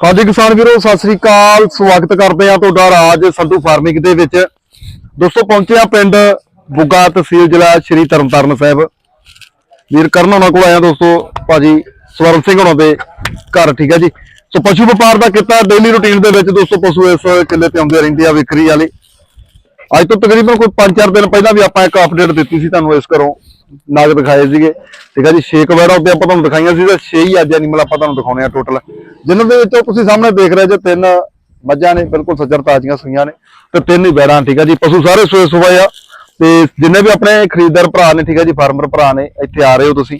ਹਾਂਜੀ ਕਿਸਾਨ ਵੀਰੋ, ਸਤਿ ਸ੍ਰੀ ਅਕਾਲ। ਸਵਾਗਤ ਕਰਦੇ ਆ ਤੁਹਾਡਾ ਰਾਜ ਸੰਧੂ ਫਾਰਮਿੰਗ ਦੇ ਵਿੱਚ। ਦੋਸਤੋ ਪਹੁੰਚਿਆ ਪਿੰਡ ਬੁੱਗਾ ਤਹਿਸੀਲ ਜ਼ਿਲ੍ਹਾ ਸ਼੍ਰੀ ਤਰਨਤਾਰਨ ਸਾਹਿਬ। ਵੀਰ ਕਰਨ ਉਹਨਾਂ ਕੋਲ ਆਇਆ ਦੋਸਤੋ, ਭਾਜੀ ਸਵਰਨ ਸਿੰਘ ਉਹਨਾਂ ਦੇ ਘਰ, ਠੀਕ ਹੈ ਜੀ। ਸੋ ਪਸ਼ੂ ਵਪਾਰ ਦਾ ਕਿੱਤਾ ਡੇਲੀ ਰੁਟੀਨ ਦੇ ਵਿੱਚ ਦੋਸਤੋ, ਪਸ਼ੂ ਇਸ ਕਿੱਲੇ ਤੇ ਆਉਂਦੇ ਰਹਿੰਦੇ ਆ ਵਿਕਰੀ ਵਾਲੇ। ਅੱਜ ਤੋਂ ਤਕਰੀਬਨ ਕੋਈ 5-4 ਦਿਨ ਪਹਿਲਾਂ ਵੀ ਆਪਾਂ ਇੱਕ ਅਪਡੇਟ ਦਿੱਤੀ ਸੀ ਤੁਹਾਨੂੰ ਇਸ ਘਰੋਂ। ਨਗ ਦਿਖਾਏ ਸੀਗੇ। ਠੀਕ ਹੈ ਜੀ ਛੇਕ ਵੈਰਾ ਉੱਤੇ ਆਪਾਂ ਤੁਹਾਨੂੰ ਦਿਖਾਈਆਂ ਸੀ ਤੇ 6 ਹੀ ਅੱਜ ਐਨੀਮਲ ਆਪਾਂ ਤੁਹਾਨੂੰ ਦਿਖਾਉਣੇ ਆ ਟੋਟਲ ਜਿਨ੍ਹਾਂ ਦੇ ਵਿੱਚੋਂ ਤੁਸੀਂ ਸਾਹਮਣੇ ਦੇਖ ਰਹੇ ਜੇ, ਤਿੰਨ ਮੱਝਾਂ ਨੇ, ਬਿਲਕੁਲ ਸੱਜਰ ਤਾਜ਼ੀਆਂ ਸੂਈਆਂ ਨੇ ਤੇ ਤਿੰਨ ਹੀ ਵੈੜਾਂ, ਠੀਕ ਹੈ ਜੀ। ਪਸ਼ੂ ਸਾਰੇ ਸੋਏ ਸੁਬਾਏ ਆ ਤੇ ਜਿੰਨੇ ਵੀ ਆਪਣੇ ਖਰੀਦਦਾਰ ਭਰਾ ਨੇ, ਠੀਕ ਹੈ ਜੀ, ਫਾਰਮਰ ਭਰਾ ਨੇ, ਇੱਥੇ ਆ ਰਹੇ ਹੋ ਤੁਸੀਂ।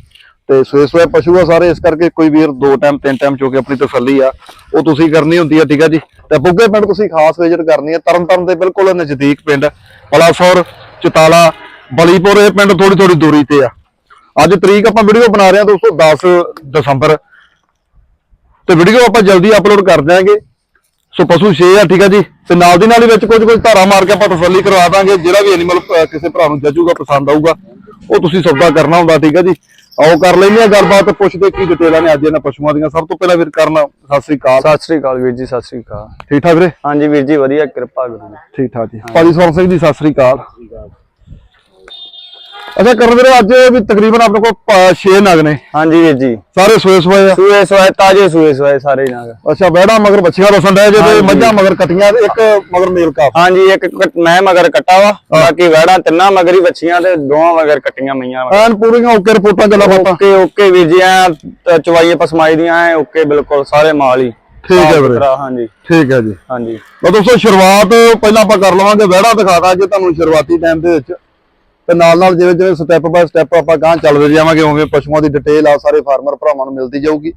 ਤੇ ਸੋਏ ਸੋਏ ਪਸ਼ੂ ਆ ਸਾਰੇ, ਇਸ ਕਰਕੇ ਕੋਈ ਵੀਰ ਦੋ ਟਾਈਮ, ਤਿੰਨ ਟਾਈਮ ਚੋ ਕੇ ਆਪਣੀ ਤਸੱਲੀ ਆ, ਉਹ ਤੁਸੀਂ ਕਰਨੀ ਹੁੰਦੀ ਆ, ਠੀਕ ਆ ਜੀ। ਤੇ ਬੁੱਗੇ ਪਿੰਡ ਤੁਸੀਂ ਖਾਸ ਵਿਜ਼ਿਟ ਕਰਨੀ ਹੈ ਤਰਨਤਾਰਨ ਦੇ ਬਿਲਕੁਲ ਨਜ਼ਦੀਕ ਪਿੰਡ, ਪਲਾਸੌਰ, ਚਤਾਲਾ ਬਲੀਪੁਰ ਇਹ ਪਿੰਡ ਥੋੜੀ ਥੋੜੀ ਦੂਰੀ ਤੇ ਆ। ਅੱਜ ਤਰੀਕ ਆਪਾਂ ਵੀਡੀਓ ਬਣਾ ਰਹੇ ਹਾਂ ਦੋਸਤੋ 10 ਦਸੰਬਰ। ਤੇ ਵੀਡੀਓ ਆਪਾਂ ਜਲਦੀ ਅਪਲੋਡ ਕਰ ਦਿਆਂਗੇ। ਸੋ ਪਸ਼ੂ 6 ਆ ਠੀਕ ਹੈ ਜੀ? ਤੇ ਨਾਲ ਦੀ ਨਾਲ ਹੀ ਵਿੱਚ ਕੁਝ ਕੁਝ ਧਾਰਾ ਮਾਰ ਕੇ ਆਪਾਂ ਤਸੱਲੀ ਕਰਵਾ ਦਾਂਗੇ। ਜਿਹੜਾ ਵੀ ਐਨੀਮਲ ਕਿਸੇ ਭਰਾ ਨੂੰ ਜੱਜੂਗਾ ਪਸੰਦ ਆਊਗਾ ਉਹ ਤੁਸੀਂ ਸੌਦਾ ਕਰਨਾ ਹੁੰਦਾ ਠੀਕ ਹੈ ਜੀ? ਆਓ ਕਰ ਲੈਂਦੇ ਆ ਗੱਲਬਾਤ ਪੁੱਛਦੇ ਕੀ ਡਿਟੇਲਾਂ ਨੇ ਅੱਜ ਇਹਨਾਂ ਪਸ਼ੂਆਂ ਦੀਆਂ। ਸਭ ਤੋਂ ਪਹਿਲਾਂ ਵੀਰ ਕਰਨਾ ਸਤਿ ਸ੍ਰੀ ਅਕਾਲ। ਸਤਿ ਸ੍ਰੀ ਅਕਾਲ ਵੀਰ ਜੀ ਸਤਿ ਸ੍ਰੀ ਅਕਾਲ। ਠੀਕ ਠਾਕ ਵੀਰੇ? ਹਾਂਜੀ ਵੀਰ ਜੀ ਵਧੀਆ ਕਿਰਪਾ ਕਰੋ ਠੀਕ ਠਾਕ ਜੀ। ਭਾਜੀ ਸਵਰਨ ਸਿੰਘ ਜੀ ਸਤਿ ਸ੍ਰੀ ਅਕਾਲ। ਅੱਛਾ ਕਰਨ ਵੀਰੇ ਅੱਜ ਵੀ ਤਕਰੀਬਨ ਆਪਣੇ ਕੋਲ 6 ਨਗ ਨੇ। ਹਾਂਜੀ ਵੀਰ ਜੀ। ਸਾਰੇ ਸੋਏ ਸੋਏ ਆ। ਸੂਏ ਸਵਾਏ ਤਾਜੇ ਸੂਏ ਸਵਾਏ ਸਾਰੇ ਨਾਗ। ਅੱਛਾ ਬੈੜਾ ਮਗਰ ਬੱਚੀਆਂ ਰਸਣ ਡਏ ਜੇ ਤੇ ਮੱਝਾਂ ਮਗਰ ਕਟੀਆਂ ਤੇ ਇੱਕ ਮਗਰ ਮੇਲ ਕਾਫ ਹਾਂਜੀ ਇੱਕ ਮੈਂ ਮਗਰ ਕੱਟਾ ਵਾ ਬਾਕੀ ਵੈੜਾਂ ਤਿੰਨਾਂ ਮਗਰ ਹੀ ਬੱਚੀਆਂ ਤੇ ਦੋਵਾਂ ਮਗਰ ਕੱਟੀਆਂ ਮਈਆਂ ਐਨ ਪੂਰੀਆਂ ਓਕੇ ਰਿਪੋਰਟਾਂ ਗੱਲਾਂ ਬਾਤਾਂ। ਓਕੇ ਓਕੇ ਵੀਰ ਜੀ ਐ ਚਵਾਈਏ ਪਸਮਾਈ ਦੀਆਂ ਐ ਓਕੇ ਬਿਲਕੁਲ ਸਾਰੇ ਮਾਲ ਹੀ। ਠੀਕ ਹੈ ਵੀਰੇ। ਹਾਂਜੀ। ਠੀਕ ਹੈ ਜੀ। ਹਾਂਜੀ। ਲਓ ਦੋਸਤੋ ਸ਼ੁਰੂਆਤ ਪਹਿਲਾਂ ਆਪਾਂ ਕਰ ਲਵਾਂਗੇ ਵਿਹੜਾ ਦਿਖਾ ਦਾਂਗੇ ਤੁਹਾਨੂੰ ਸ਼ੁਰੂਆਤੀ ਟਾਈਮ ਦੇ ਵਿੱਚ। ਤੇ ਨਾਲ ਨਾਲ ਜਿਵੇਂ ਜਿਵੇਂ ਸਟੈਪ ਬਾਏ ਸਟੈਪ ਆਪਾਂ ਗਾਂ ਚੱਲਦੇ ਜਾਵਾਂਗੇ ਉਵੇਂ ਪਸ਼ੂਆਂ ਦੀ ਡਿਟੇਲ ਆ ਸਾਰੇ ਫਾਰਮਰ ਭਰਾਵਾਂ ਨੂੰ ਮਿਲਦੀ ਜਾਊਗੀ।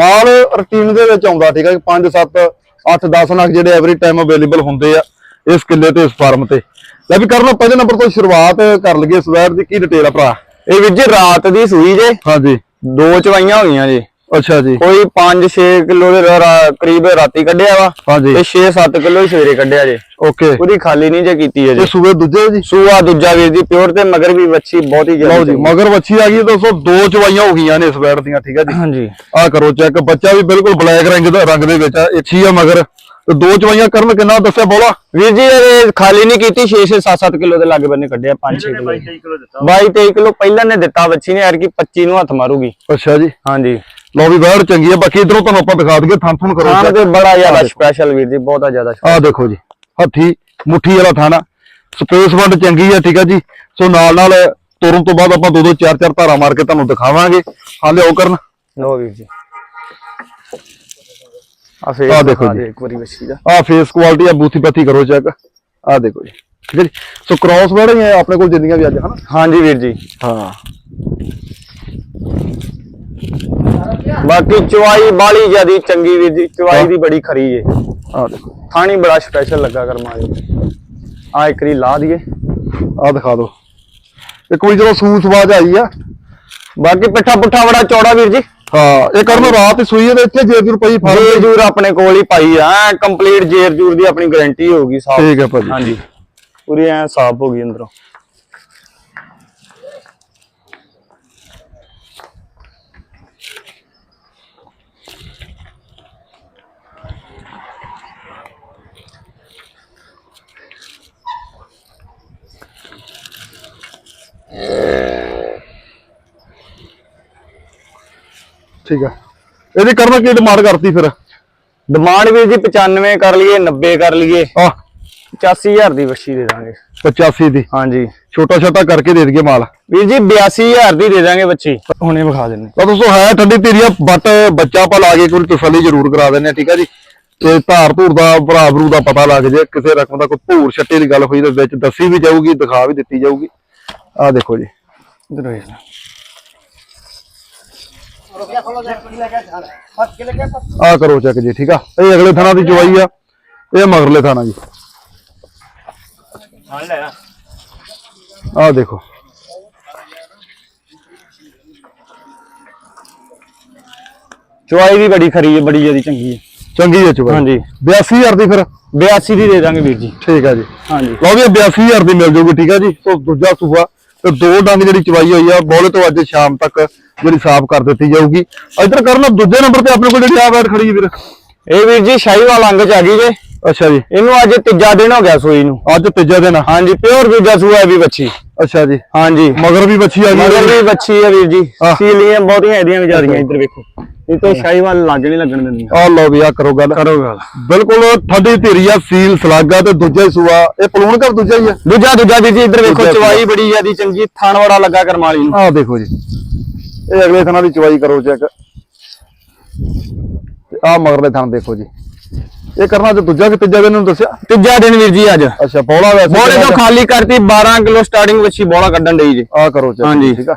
ਮਾਲ ਰੁਟੀਨ ਦੇ ਵਿੱਚ ਆਉਂਦਾ ਠੀਕ ਹੈ 5 7 8 10 ਨਗ ਜਿਹੜੇ ਐਵਰੀ ਟਾਈਮ ਅਵੇਲੇਬਲ ਹੁੰਦੇ ਆ ਇਸ ਕਿੱਲੇ ਤੇ ਇਸ ਫਾਰਮ ਤੇ। ਲੈ ਵੀ ਕਰਨਾ ਪਹਿਲੇ ਨੰਬਰ ਤੋਂ ਸ਼ੁਰੂਆਤ ਕਰ ਲਈਏ ਸਵੈਰ ਦੀ ਕੀ ਡਿਟੇਲ ਆ ਭਰਾ? ਇਹ ਵੀਰ ਜੀ ਰਾਤ ਦੀ ਸੂਈ ਜੇ। ਹਾਂਜੀ। ਦੋ ਚਵਾਈਆਂ ਹੋਈਆਂ ਜੀ। ਅੱਛਾ ਜੀ। ਕੋਈ 5-6 ਕਿਲੋ ਦੇ ਰਾ- ਕਰੀਬ ਰਾਤੀ ਕੱਢਿਆ ਵਾ ਹਾਂਜੀ। ਤੇ 6-7 ਕਿਲੋ ਹੀ ਸਵੇਰੇ ਕੱਢਿਆ ਜੇ। ਓਕੇ। ਪੂਰੀ ਖਾਲੀ ਨਹੀਂ ਜੇ ਕੀਤੀ ਇਹ ਅਜੇ ਸੂਏ ਦੂਜੇ ਜੀ? ਸੂਆ ਦੂਜਾ ਵੀਰ ਜੀ ਪਿਓਰ ਤੇ ਮਗਰ ਵੀ ਵੱਛੀ ਬਹੁਤ ਹੀ ਲਓ ਜੀ ਮਗਰ ਵੱਛੀ ਆ ਗਈ ਦੋਸਤੋ ਦੋ ਚਵਾਈਆਂ ਹੋ ਗਈਆਂ ਨੇ ਇਸ ਵੈੜ ਦੀਆਂ ਠੀਕ ਹੈ ਜੀ। ਹਾਂਜੀ। ਆ ਕਰੋ ਚੈੱਕ ਬੱਚਾ ਵੀ ਬਿਲਕੁਲ ਬਲੈਕ ਰੰਗ ਦਾ ਰੰਗ ਦੇ ਵਿੱਚ ਆ ਇੱਛੀ ਆ ਮਗਰ। ਤੇ ਦੋ ਚਵਾਈਆਂ ਕਰਨ ਕਿੰਨਾ ਦੱਸਿਆ ਬੋਲਾ? ਵੀਰ ਜੀ ਇਹ ਖਾਲੀ ਨਹੀਂ ਕੀਤੀ 6-6 7-7 ਕਿਲੋ ਦੇ ਲਾਗੇ ਬੰਨੇ ਕੱਢਿਆ 5-6 ਕਿਲੋ। 22-23 ਕਿਲੋ ਪਹਿਲਾਂ ਨੇ ਦਿੱਤਾ ਵੱਛੀ ਨੇ ਯਾਰ ਕਿ 25 ਨੂੰ ਹੱਥ ਮਾਰੂਗੀ। ਅੱਛਾ ਜੀ। ਹਾਂਜੀ। ਲਓ ਵੀ ਚੰਗੀ ਆ। ਬਾਕੀ ਇਧਰੋਂ ਤੁਹਾਨੂੰ ਆਪਾਂ ਦਿਖਾ ਦਈਏ ਥਣ ਥਣ ਕਰੋ ਖਾਣ ਤੇ ਬੜਾ ਜ਼ਿਆਦਾ ਸਪੈਸ਼ਲ ਵੀਰ ਜੀ ਬਹੁਤਾ ਜ਼ਿਆਦਾ ਆ ਦੇਖੋ ਜੀ ਹੱਥੀ ਮੁੱਠੀ ਵਾਲਾ ਥਾਣਾ। ਸਪੇਸ ਵੰਡ ਚੰਗੀ ਆ ਠੀਕ ਆ ਜੀ। ਸੋ ਨਾਲ ਨਾਲ ਤੁਰਨ ਤੋਂ ਬਾਅਦ ਆਪਾਂ ਦੋ ਦੋ ਚਾਰ ਚਾਰ ਧਾਰਾ ਮਾਰ ਕੇ ਤੁਹਾਨੂੰ ਦਿਖਾਵਾਂਗੇ। ਹਾਲੇ ਉਹ ਕਰਨ। ਲੋ ਵੀਰ ਜੀ। ਆ ਆਹ ਦੇਖੋ ਜੀ। ਇੱਕ ਵਾਰੀ ਵੱਛੀ ਦਾ। ਆ ਫੇਸ ਕੁਆਲਿਟੀ ਆ ਬੂਥੀ ਪੱਥੀ ਕਰੋ ਚੈੱਕ ਆ ਦੇਖੋ ਜੀ। ਠੀਕ ਹੈ ਜੀ। ਸੋ ਕ੍ਰਾਸ ਵੈੜ ਹੀ ਆ ਆਪਣੇ ਕੋਲ ਜਿੰਨੀਆਂ ਵੀ ਅੱਜ ਹਨਾ? ਹਾਂਜੀ ਵੀਰ ਜੀ। ਹਾਂ। ਬਾਕੀ ਚਵਾਈ ਬਾਲੀ ਜਿਆਦੀ ਚੰਗੀ ਵੀਰ ਜੀ ਚਵਾਈ ਦੀ ਬੜੀ ਖਰੀ ਏ। ਆ ਦੇਖੋ। ਥਾਣੀ ਬੜਾ ਸਪੈਸ਼ਲ ਲੱਗਾ ਕਰਮਾ ਜੀ। ਆ ਇੱਕ ਰੀ ਲਾ ਦਈਏ। ਆ ਦਿਖਾ ਦਿਓ। ਇੱਕ ਵਾਰੀ ਜਦੋਂ ਸੂਸ ਆਵਾਜ਼ ਆਈ ਆ। ਬਾਕੀ ਪਿੱਠਾ ਪੁੱਠਾ ਬੜਾ ਚੌੜਾ ਵੀਰ ਜੀ। ਹਾਂ ਇਹ ਕਰਨ ਰਾਤ ਹੀ ਸੂਈ ਤੇ ਇੱਥੇ ਜੇਰ ਜੂਰ ਪਈ ਫੜ ਜੇਰ ਜੂਰ ਆਪਣੇ ਕੋਲ ਹੀ ਪਾਈ ਆ। ਕੰਪਲੀਟ ਜੇਰ ਜੂਰ ਦੀ ਆਪਣੀ ਗਾਰੰਟੀ ਹੋਊਗੀ ਸਾਫ਼। ਠੀਕ ਹੈ ਭਾਜੀ। ਹਾਂਜੀ। ਪੂਰੀ ਐ ਸਾਫ਼ ਹੋ ਗਈ ਅੰਦਰੋਂ। ਠੀਕ ਹੈ ਇਹਦੀ ਕਰਨ ਕੀ ਡਿਮਾਂਡ ਕਰਤੀ ਫਿਰ? ਡਿਮਾਂਡ ਵੀਰ ਜੀ 95 ਕਰ ਲਈਏ 90 ਕਰ ਲਈਏ। ਆ। 85000 ਦੀ ਵੱਛੀ ਦੇ ਦਾਂਗੇ। 85 ਦੀ? ਹਾਂਜੀ। ਛੋਟਾ ਛੋਟਾ ਕਰਕੇ ਦੇ ਦਈਏ ਮਾਲ। ਵੀਰ ਜੀ 82000 ਦੀ ਦੇ ਦਾਂਗੇ ਬੱਚੀ ਹੁਣੇ ਵਿਖਾ ਦਿੰਨੇ ਤਾਂ ਦੋਸਤੋ ਹੈ ਠੰਡੀ ਤੇਰੀਆ ਬਟ ਬੱਚਾ ਆਪਾਂ ਲਾ ਕੇ ਕੋਈ ਤਸੱਲੀ ਜ਼ਰੂਰ ਕਰਾ ਆ ਠੀਕ ਹੈ ਜੀ। ਤੇ ਧਾਰ ਧੂਰ ਦਾ ਭਰਾ ਭਰੂ ਦਾ ਪਤਾ ਲੱਗ ਜੇ ਕਿਸੇ ਰਕਮ ਦਾ ਕੋਈ ਭੂਰ ਛੱਟੇ ਦੀ ਗੱਲ ਹੋਈ ਤੇ ਵਿੱਚ ਦੱਸੀ ਵੀ ਜਾਊਗੀ ਦਿਖਾ ਵੀ ਦਿੱਤੀ ਜਾਊਗੀ। ਆ ਦੇਖੋ ਜੀ। ਇਧਰ ਵੇਖ ਲੈ ਆ ਕਰੋ ਚੈੱਕ ਜੀ ਠੀਕ ਆ? ਇਹ ਅਗਲੇ ਥਾਣਾ ਦੀ ਚਵਾਈ ਆ। ਇਹ ਮਗਰਲੇ ਥਾਣਾ ਜੀ। ਆ ਦੇਖੋ। ਚਵਾਈ ਵੀ ਬੜੀ ਖਰੀ ਹੈ ਬੜੀ ਜਿਆਦੀ ਚੰਗੀ ਹੈ। ਚੰਗੀ ਹੈ ਚਵਾਈ ਹਾਂਜੀ। 82000 ਦੀ ਫਿਰ? 82 ਦੀ ਦੇ ਦਾਂਗੇ ਵੀਰ ਜੀ। ਠੀਕ ਆ ਜੀ। ਹਾਂਜੀ। ਲਓ ਵੀ ਇਹ 82000 ਦੀ ਮਿਲ ਜੂਗੀ ਠੀਕ ਆ ਜੀ। ਸੋ ਦੂਜਾ ਸੂਆ ਤੇ ਦੋ ਡੰਗ ਜਿਹੜੀ ਚਵਾਈ ਹੋਈ ਆ, ਬੋਲੇ ਤੋਂ ਅੱਜ ਸ਼ਾਮ ਤੱਕ ਜਿਹੜੀ ਸਾਫ਼ ਕਰ ਦਿੱਤੀ ਜਾਊਗੀ। ਇਧਰ ਕਰਨ ਦੂਜੇ ਨੰਬਰ ਤੇ ਆਪਣੇ ਕੋਲ ਜਿਹੜੀ ਆ ਵੈਟ ਖੜੀ ਹੈ ਵੀਰ। ਇਹ ਵੀਰ ਜੀ ਸ਼ਾਹੀਵਾਲ ਅੰਗ ਚ ਆ ਗਈ ਜੇ। ਅੱਛਾ ਜੀ। ਇਹਨੂੰ ਅੱਜ ਤੀਜਾ ਦਿਨ ਹੋ ਗਿਆ ਸੂਈ ਨੂੰ। ਅੱਜ ਤੀਜਾ ਦਿਨ ਆ। ਹਾਂਜੀ ਪਿਓਰ ਦੂਜਾ ਸੂਆ ਹੈ ਵੀ ਬੱਚੀ ਅੱਛਾ ਜੀ। ਹਾਂਜੀ। ਮਗਰ ਵੀ ਬੱਚੀ ਆ ਗਈ ਮਗਰ ਵੀ ਬੱਚੀ ਹੈ ਵੀਰ ਜੀ। ਆਹ। ਸੀਲੀਆਂ ਬਹੁਤੀਆਂ ਇਹਦੀਆਂ ਵਿਚਾਰੀਆਂ। ਇੱਧਰ ਵੇਖੋ। ਇਹ ਤੋਂ ਸ਼ਾਹੀਵਾਲ ਲੱਗ ਨਹੀਂ ਲੱਗਣ ਦਿੰਦੀਆਂ। ਆ ਲਓ ਵੀ ਆ ਕਰੋ ਗੱਲ। ਕਰੋ ਗੱਲ। ਬਿਲਕੁਲ ਠੰਡੀ ਧੀਰੀ ਆ ਸੀਲ ਸਲਾਗਾ ਤੇ ਦੂਜਾ ਹੀ ਸੂਆ। ਇਹ ਪਲੂਣ ਕਰ ਦੂਜਾ ਹੀ ਆ? ਦੂਜਾ ਦੂਜਾ ਵੀਰ ਜੀ ਇੱਧਰ ਵੇਖੋ ਦੂਜਾ ਚਵਾਈ ਬੜੀ ਜਿਆਦੀ ਚੰਗੀ। ਥਣ ਬੜਾ ਲੱਗਾ ਕਰਮਾਲੀ ਨੂੰ। ਆਹ ਦੇਖੋ ਜੀ। ਇਹ ਅਗਲੇ ਥਾਂ ਦੀ ਚਵਾਈ ਕਰੋ ਚੈੱਕ। ਤੇ ਆਹ ਮਗਰਲੇ ਥਾਂ ਦੇਖੋ ਜੀ। ਇਹ ਕਰਨਾ ਤੇ ਦੂਜਾ ਕਿ ਤੀਜਾ ਦਿਨ ਨੂੰ ਦੱਸਿਆ? ਤੀਜਾ ਦਿਨ ਵੀਰ ਜੀ ਅੱਜ। ਅੱਛਾ ਬੋਲਾ ਵੈਸੇ ਬੋਲੇ ਤੋਂ ਖਾਲੀ ਕਰਤੀ 12 ਕਿਲੋ ਸਟਾਰਟਿੰਗ ਵੱਛੀ ਬੋਲਾ ਕੱਢਣ ਡਈ ਜੀ। ਆ ਕਰੋ ਚੈੱਕ ਹਾਂਜੀ। ਠੀਕ ਆ।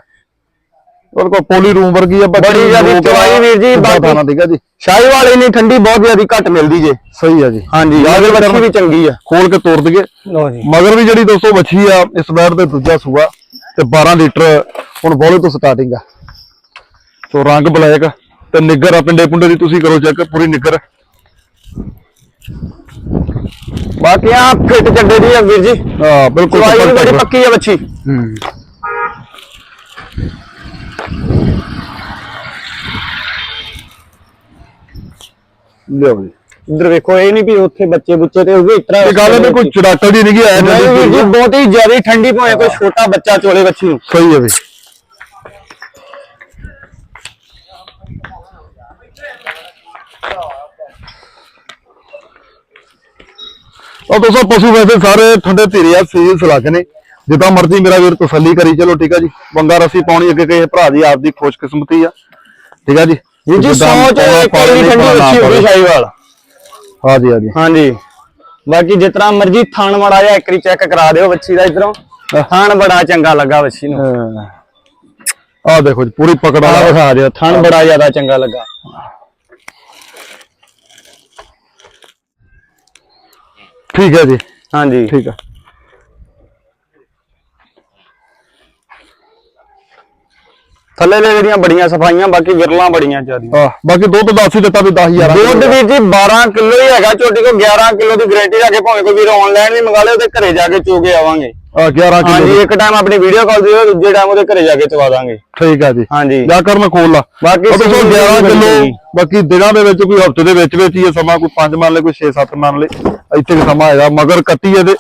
ਉਹਦੇ ਕੋਲ ਪੋਲੀ ਰੂਮ ਵਰਗੀ ਆ ਬੱਚੀ ਬੜੀ ਜ਼ਿਆਦੀ ਚਵਾਈ ਵੀਰ ਜੀ, ਥਾਣਾ ਠੀਕ ਆ ਜੀ। ਸ਼ਾਹੀਵਾਲ ਇੰਨੀ ਠੰਡੀ ਬਹੁਤ ਜ਼ਿਆਦੀ ਘੱਟ ਮਿਲਦੀ ਜੇ। ਸਹੀ ਆ ਜੀ। ਹਾਂਜੀ ਕਰਨਾ। ਵੱਛੀ ਵੀ ਚੰਗੀ ਆ। ਖੋਲ ਕੇ ਤੋੜ ਦਈਏ। ਲੋ ਜੀ। ਮਗਰ ਵੀ ਜਿਹੜੀ ਦੋਸਤੋ ਵੱਛੀ ਆ ਇਸ ਵਾਰ ਤੇ ਦੂਜਾ ਸੂਆ ਤੇ 12 ਲੀਟਰ ਹੁਣ ਬੋਲੇ ਤੋਂ ਸਟਾਰਟਿੰਗ ਆ। ਸੋ ਰੰਗ ਬਲੈਕ ਤੇ ਨਿੱਗਰ ਆ ਪਿੰਡੇ ਪੁੰਡੇ ਦੀ ਤੁਸੀਂ ਕਰੋ ਚੈੱਕ ਪੂਰੀ ਨਿੱਗਰ। ਬਾਕੀ ਆ ਫਿੱਟ ਚੱਡੇ ਦੀ ਆ ਵੀਰ ਜੀ ਹਾਂ ਬਿਲਕੁਲ ਚਵਾਈ ਵੀ ਬੜੀ perfect। ਪੱਕੀ ਆ ਵੱਛੀ ਹੂੰ ਲਿਓ ਜੀ ਇੱਧਰ ਵੇਖੋ ਇਹ ਨਹੀਂ ਵੀ ਉੱਥੇ ਬੱਚੇ ਬੁੱਚੇ ਤੇ ਉਹ ਵੀ ਇਤਰਾ ਇਹ ਗੱਲ ਨਹੀਂ ਕੋਈ ਚੜਾਕਲ ਦੀ ਨਹੀਂ ਆਇਆ ਨਹੀਂ ਵੀਰ ਜੀ ਬਹੁਤ ਹੀ ਜ਼ਿਆਦੀ ਠੰਡੀ ਭਾਵੇਂ ਕੋਈ ਛੋਟਾ ਬੱਚਾ ਚੋਲੇ ਵੱਛੀ ਨੂੰ ਸਹੀ ਹੈ ਵੀ ਉਹ ਦੋਸਤੋ ਪਸ਼ੂ ਵੈਸੇ ਸਾਰੇ ਠੰਡੇ ਧੀਰੇ ਆ ਸੀਲ ਸਲਾਕ ਨੇ। ਜਿੱਦਾਂ ਮਰਜ਼ੀ ਮੇਰਾ ਵੀਰ ਤਸੱਲੀ ਕਰੀ ਚਲੋ ਠੀਕ ਆ ਜੀ। ਬੰਗਾ ਰਸੀ ਪਾਉਣੀ ਅੱਗੇ ਕਿਸੇ ਭਰਾ ਦੀ ਆਪਦੀ ਖੁਸ਼ਕਿਸਮਤੀ ਆ। ਠੀਕ ਆ ਜੀ? ਜੀ ਜਿੱਦਾਂ ਸੌ ਚ ਪਾਉਣਾ ਇੱਕ ਪਾਵੇ, ਵਾਰੀ ਨਹੀਂ ਠੰਡੀ ਪਾਉਣਾ ਵੱਛੀ ਹੋ ਗਈ ਪਾਵੇ। ਸ਼ਾਹੀਵਾਲ। ਹਾਂਜੀ ਹਾਂਜੀ। ਹਾਂਜੀ। ਬਾਕੀ ਜਿਸ ਤਰ੍ਹਾਂ ਮਰਜ਼ੀ ਥਣ ਮੜਾ ਜਾ ਇੱਕ ਵਾਰੀ ਚੈੱਕ ਕਰਾ ਦਿਓ ਵੱਛੀ ਦਾ ਇਧਰੋਂ। ਥਣ ਬੜਾ ਚੰਗਾ ਲੱਗਾ ਵੱਛੀ ਨੂੰ। ਆ ਦੇਖੋ ਜੀ ਪੂਰੀ ਪਕੜ ਵਾਲਾ ਵਿਖਾ ਦਿਓ। ਥਣ ਬੜਾ ਜ਼ਿਆਦਾ ਚੰਗਾ ਲੱਗਾ। ਠੀਕ ਹੈ ਜੀ। ਹਾਂਜੀ। ਠੀਕ ਆ ਥੱਲੇ ਦੇ ਜਿਹੜੀਆਂ ਬੜੀਆਂ ਸਫਾਈਆਂ ਬਾਕੀ ਵਿਰਲਾਂ ਬੜੀਆਂ ਜ਼ਿਆਦੀਆਂ ਆ ਬਾਕੀ ਦੁੱਧ ਦੱਸ ਹੀ ਦਿੱਤਾ ਵੀ 10000 ਦੁੱਧ ਵੀਰ ਜੀ 12 ਕਿਲੋ ਹੀ ਹੈਗਾ ਛੋਟੀ ਕੋ 11 ਕਿਲੋ ਦੀ ਗਾਰੰਟੀ ਰੱਖ ਕੇ ਭਾਵੇਂ ਕੋਈ ਵੀਰ ਆਨਲਾਈਨ ਵੀ ਮੰਗਾ ਲੇ ਉਹਦੇ ਘਰੇ ਜਾ ਕੇ ਚੋ ਕੇ ਆਵਾਂਗੇ। 11 ਹਾਂਜੀ ਕਿਲੋ ਇੱਕ ਟਾਈਮ ਆਪਣੀ ਵੀਡੀਓ ਕਾਲ ਦਿਓ ਦੂਜੇ ਟਾਈਮ ਉਹਦੇ ਘਰੇ ਜਾ ਕੇ ਚਵਾ ਦਾਂਗੇ। ਠੀਕ ਆ ਜੀ। ਹਾਂਜੀ। ਜਾ ਕਰ ਮੈਂ ਖੋਲ ਲਾ। ਬਾਕੀ ਉਹ ਦੱਸੋ ਸੀਲ 11 ਬੜੀ ਕਿਲੋ ਹੈਗੀ। ਬਾਕੀ ਦਿਨਾਂ ਦੇ ਵਿੱਚ ਕੋਈ ਹਫ਼ਤੇ ਦੇ ਵਿੱਚ ਵਿੱਚ ਹੀ ਇਹ ਸਮਾਂ ਕੋਈ 5 ਮੰਨ ਲੈ ਕੋਈ 6-7 ਮੰਨ ਲੈ ਇੱਥੇ ਵੀ ਸਮਾਂ ਹੈਗਾ। ਮਗਰ ਕੱਟੀ ਇਹਦੇ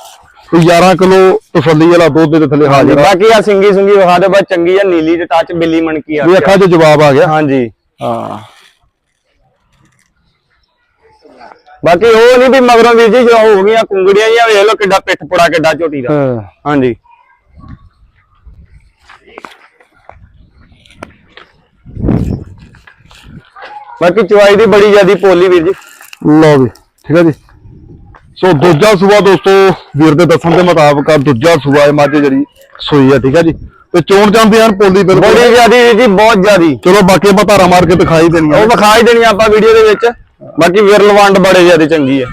ਕੋਈ 11 ਕਿਲੋ ਤਸੱਲੀ ਵਾਲਾ ਦੁੱਧ ਦੇ ਥੱਲੇ ਹਾਂਜੀ ਹਾਜ਼ਰ ਆ। ਬਾਕੀ ਆ ਸਿੰਗੀ ਸੁੰਗੀ ਵਿਖਾ ਦੇ ਬਸ ਚੰਗੀ ਆ ਨੀਲੀ ਤੇ ਟੱਚ ਬਿੱਲੀ ਮਣਕੀ ਆ। ਵੀ ਅੱਖਾਂ 'ਚ ਜਵਾਬ ਆ ਗਿਆ। ਹਾਂਜੀ। ਹਾਂ। ਬਾਕੀ ਉਹ ਨਹੀਂ ਵੀ ਮਗਰੋਂ ਵੀਰ ਜੀ ਜੋ ਹੋ ਗਈਆਂ ਕੁੰਗੜੀਆਂ ਜਾਂ ਵੇਖ ਲਓ ਕਿੱਡਾ ਪਿੱਠ ਪੜਾ ਕਿੱਡਾ ਝੋਟੀ ਦਾ। ਹਾਂ। ਹਾਂਜੀ। ਬਾਕੀ ਚਵਾਈ ਦੀ ਬੜੀ ਜ਼ਿਆਦੀ ਪੋਲੀ ਵੀਰ ਜੀ। ਲਓ ਵੀ ਠੀਕ ਹੈ ਜੀ। ਸੋ ਦੂਜਾ ਸੂਆ ਦੋਸਤੋ ਵੀਰ ਦੇ ਦੱਸਣ ਦੇ ਮੁਤਾਬਕ ਆ ਦੂਜਾ ਸੂਆ ਇਹ ਮੱਝ ਜਿਹੜੀ ਸੋਈ ਆ ਠੀਕ ਹੈ ਜੀ। ਤੇ ਚੋਣ ਜਾਂਦੇ ਹਨ ਪੋਲੀ ਬਿਲਕੁਲ। ਬੜੀ ਜ਼ਿਆਦੀ ਵੀਰ ਜੀ ਬਹੁਤ ਜ਼ਿਆਦੀ। ਚਲੋ ਬਾਕੀ ਆਪਾਂ ਧਾਰਾ ਮਾਰ ਕੇ ਦਿਖਾਈ ਦੇਣੀਆਂ ਉਹ ਵਿਖਾ ਹੀ ਦੇਣੀ ਆਪਾਂ ਵੀਡੀਓ ਦੇ ਵਿੱਚ। ਬਾਕੀ ਵਿਰਲ ਵੰਡ ਬੜੇ ਜ਼ਿਆਦਾ ਚੰਗੀ ਹੈ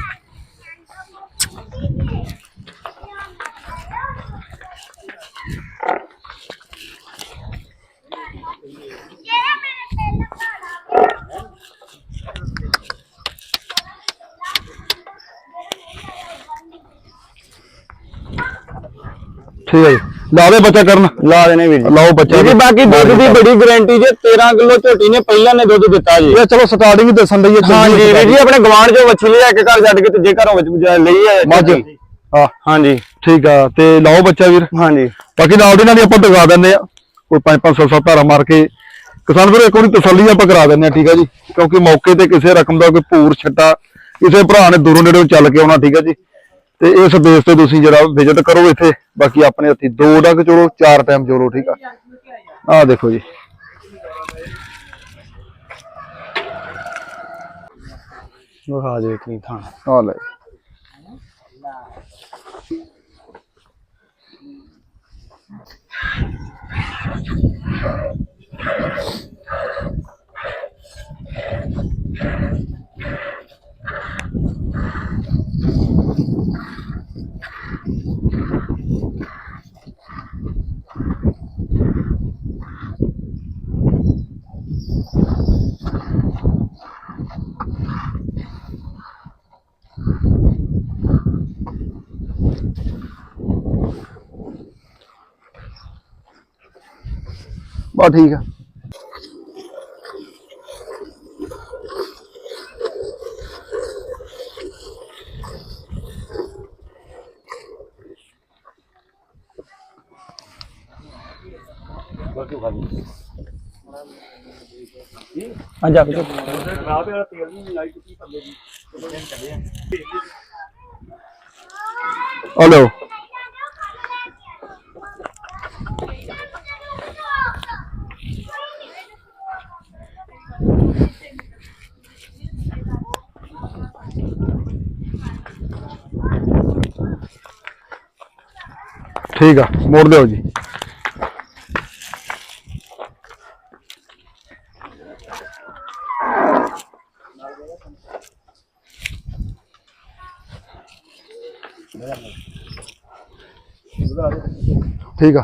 ਠੀਕ ਹੈ ਜੀ। ਲਾ ਦੇ ਬੱਚਾ ਕਰਨ। ਲਾ ਦੇਣੇ ਵੀਰ ਜੀ। ਲਾਓ ਬੱਚਾ ਜੀ ਬਾਕੀ ਦੁੱਧ ਦੀ ਬੜੀ ਗਾਰੰਟੀ ਜੇ 13 ਕਿਲੋ ਝੋਟੀ ਨੇ ਪਹਿਲਾਂ ਨੇ ਦੁੱਧ ਦਿੱਤਾ ਜੀ। ਇਹ ਚਲੋ ਸਟਾਰਟਿੰਗ ਦੱਸਣ ਲਈ ਹਾਂਜੀ ਵੀਰ ਜੀ ਆਪਣੇ ਗਵਾਂਢ ਚੋਂ ਵੱਛੀ ਲਿਆ ਕੇ ਘਰ ਛੱਡ ਕੇ ਤੇ ਜੇ ਘਰੋਂ ਵਿੱਚ ਜਾ- ਲਈ ਹੈ। ਮੱਝ। ਹਾਂ। ਹਾਂਜੀ। ਠੀਕ ਆ ਤੇ ਲਾਓ ਬੱਚਾ ਵੀਰ। ਹਾਂਜੀ। ਬਾਕੀ ਨਾਲ ਦੀ ਨਾਲ ਹੀ ਆਪਾਂ ਦਿਖਾ ਦਿੰਦੇ ਆ ਕੋਈ 5-5 7 ਧਾਰਾ ਮਾਰ ਕੇ। ਕਿਸਾਨ ਵੀਰ ਇੱਕ ਵਾਰੀ ਤਸੱਲੀ ਆਪਾਂ ਕਰਾ ਦਿੰਦੇ ਆ ਠੀਕ ਆ ਜੀ। ਕਿਉਂਕਿ ਮੌਕੇ ਤੇ ਕਿਸੇ ਰਕਮ ਦਾ ਕੋਈ ਭੂਰ ਛੱਟਾ ਕਿਸੇ ਭਰਾ ਨੇ ਦੂਰੋਂ ਨੇੜੋਂ ਚੱਲ ਕੇ ਆਉਣਾ ਠੀਕ ਆ ਜੀ। ਤੇ ਇਸ ਬੇਸ ਤੇ ਤੁਸੀਂ ਜਿਹੜਾ ਵਿਜ਼ਿਟ ਕਰੋ ਇੱਥੇ। ਬਾਕੀ ਆਪਣੇ ਹੱਥੀ ਦੋ ਡੰਗ ਚੋਲੋ ਚਾਰ ਟਾਈਮ ਚੋਲੋ ਠੀਕ ਆ? ਆਹ ਦੇਖੋ ਜੀ। ਵਿਖਾ ਦੇ ਕੀ ਥਾਂ। ਲੈ। ਬਸ ਠੀਕ ਆ। ਆ ਜਾ। ਕੇ ਖਰਾਬ ਹੈ ਤੇਲ ਨਹੀਂ ਲਾਈਟ ਕੀ ਪੱਲੇ ਦੀ ਹਲੋ ਠੀਕ ਆ ਮੋੜ ਦਿਓ ਜੀ। ਠੀਕ ਆ।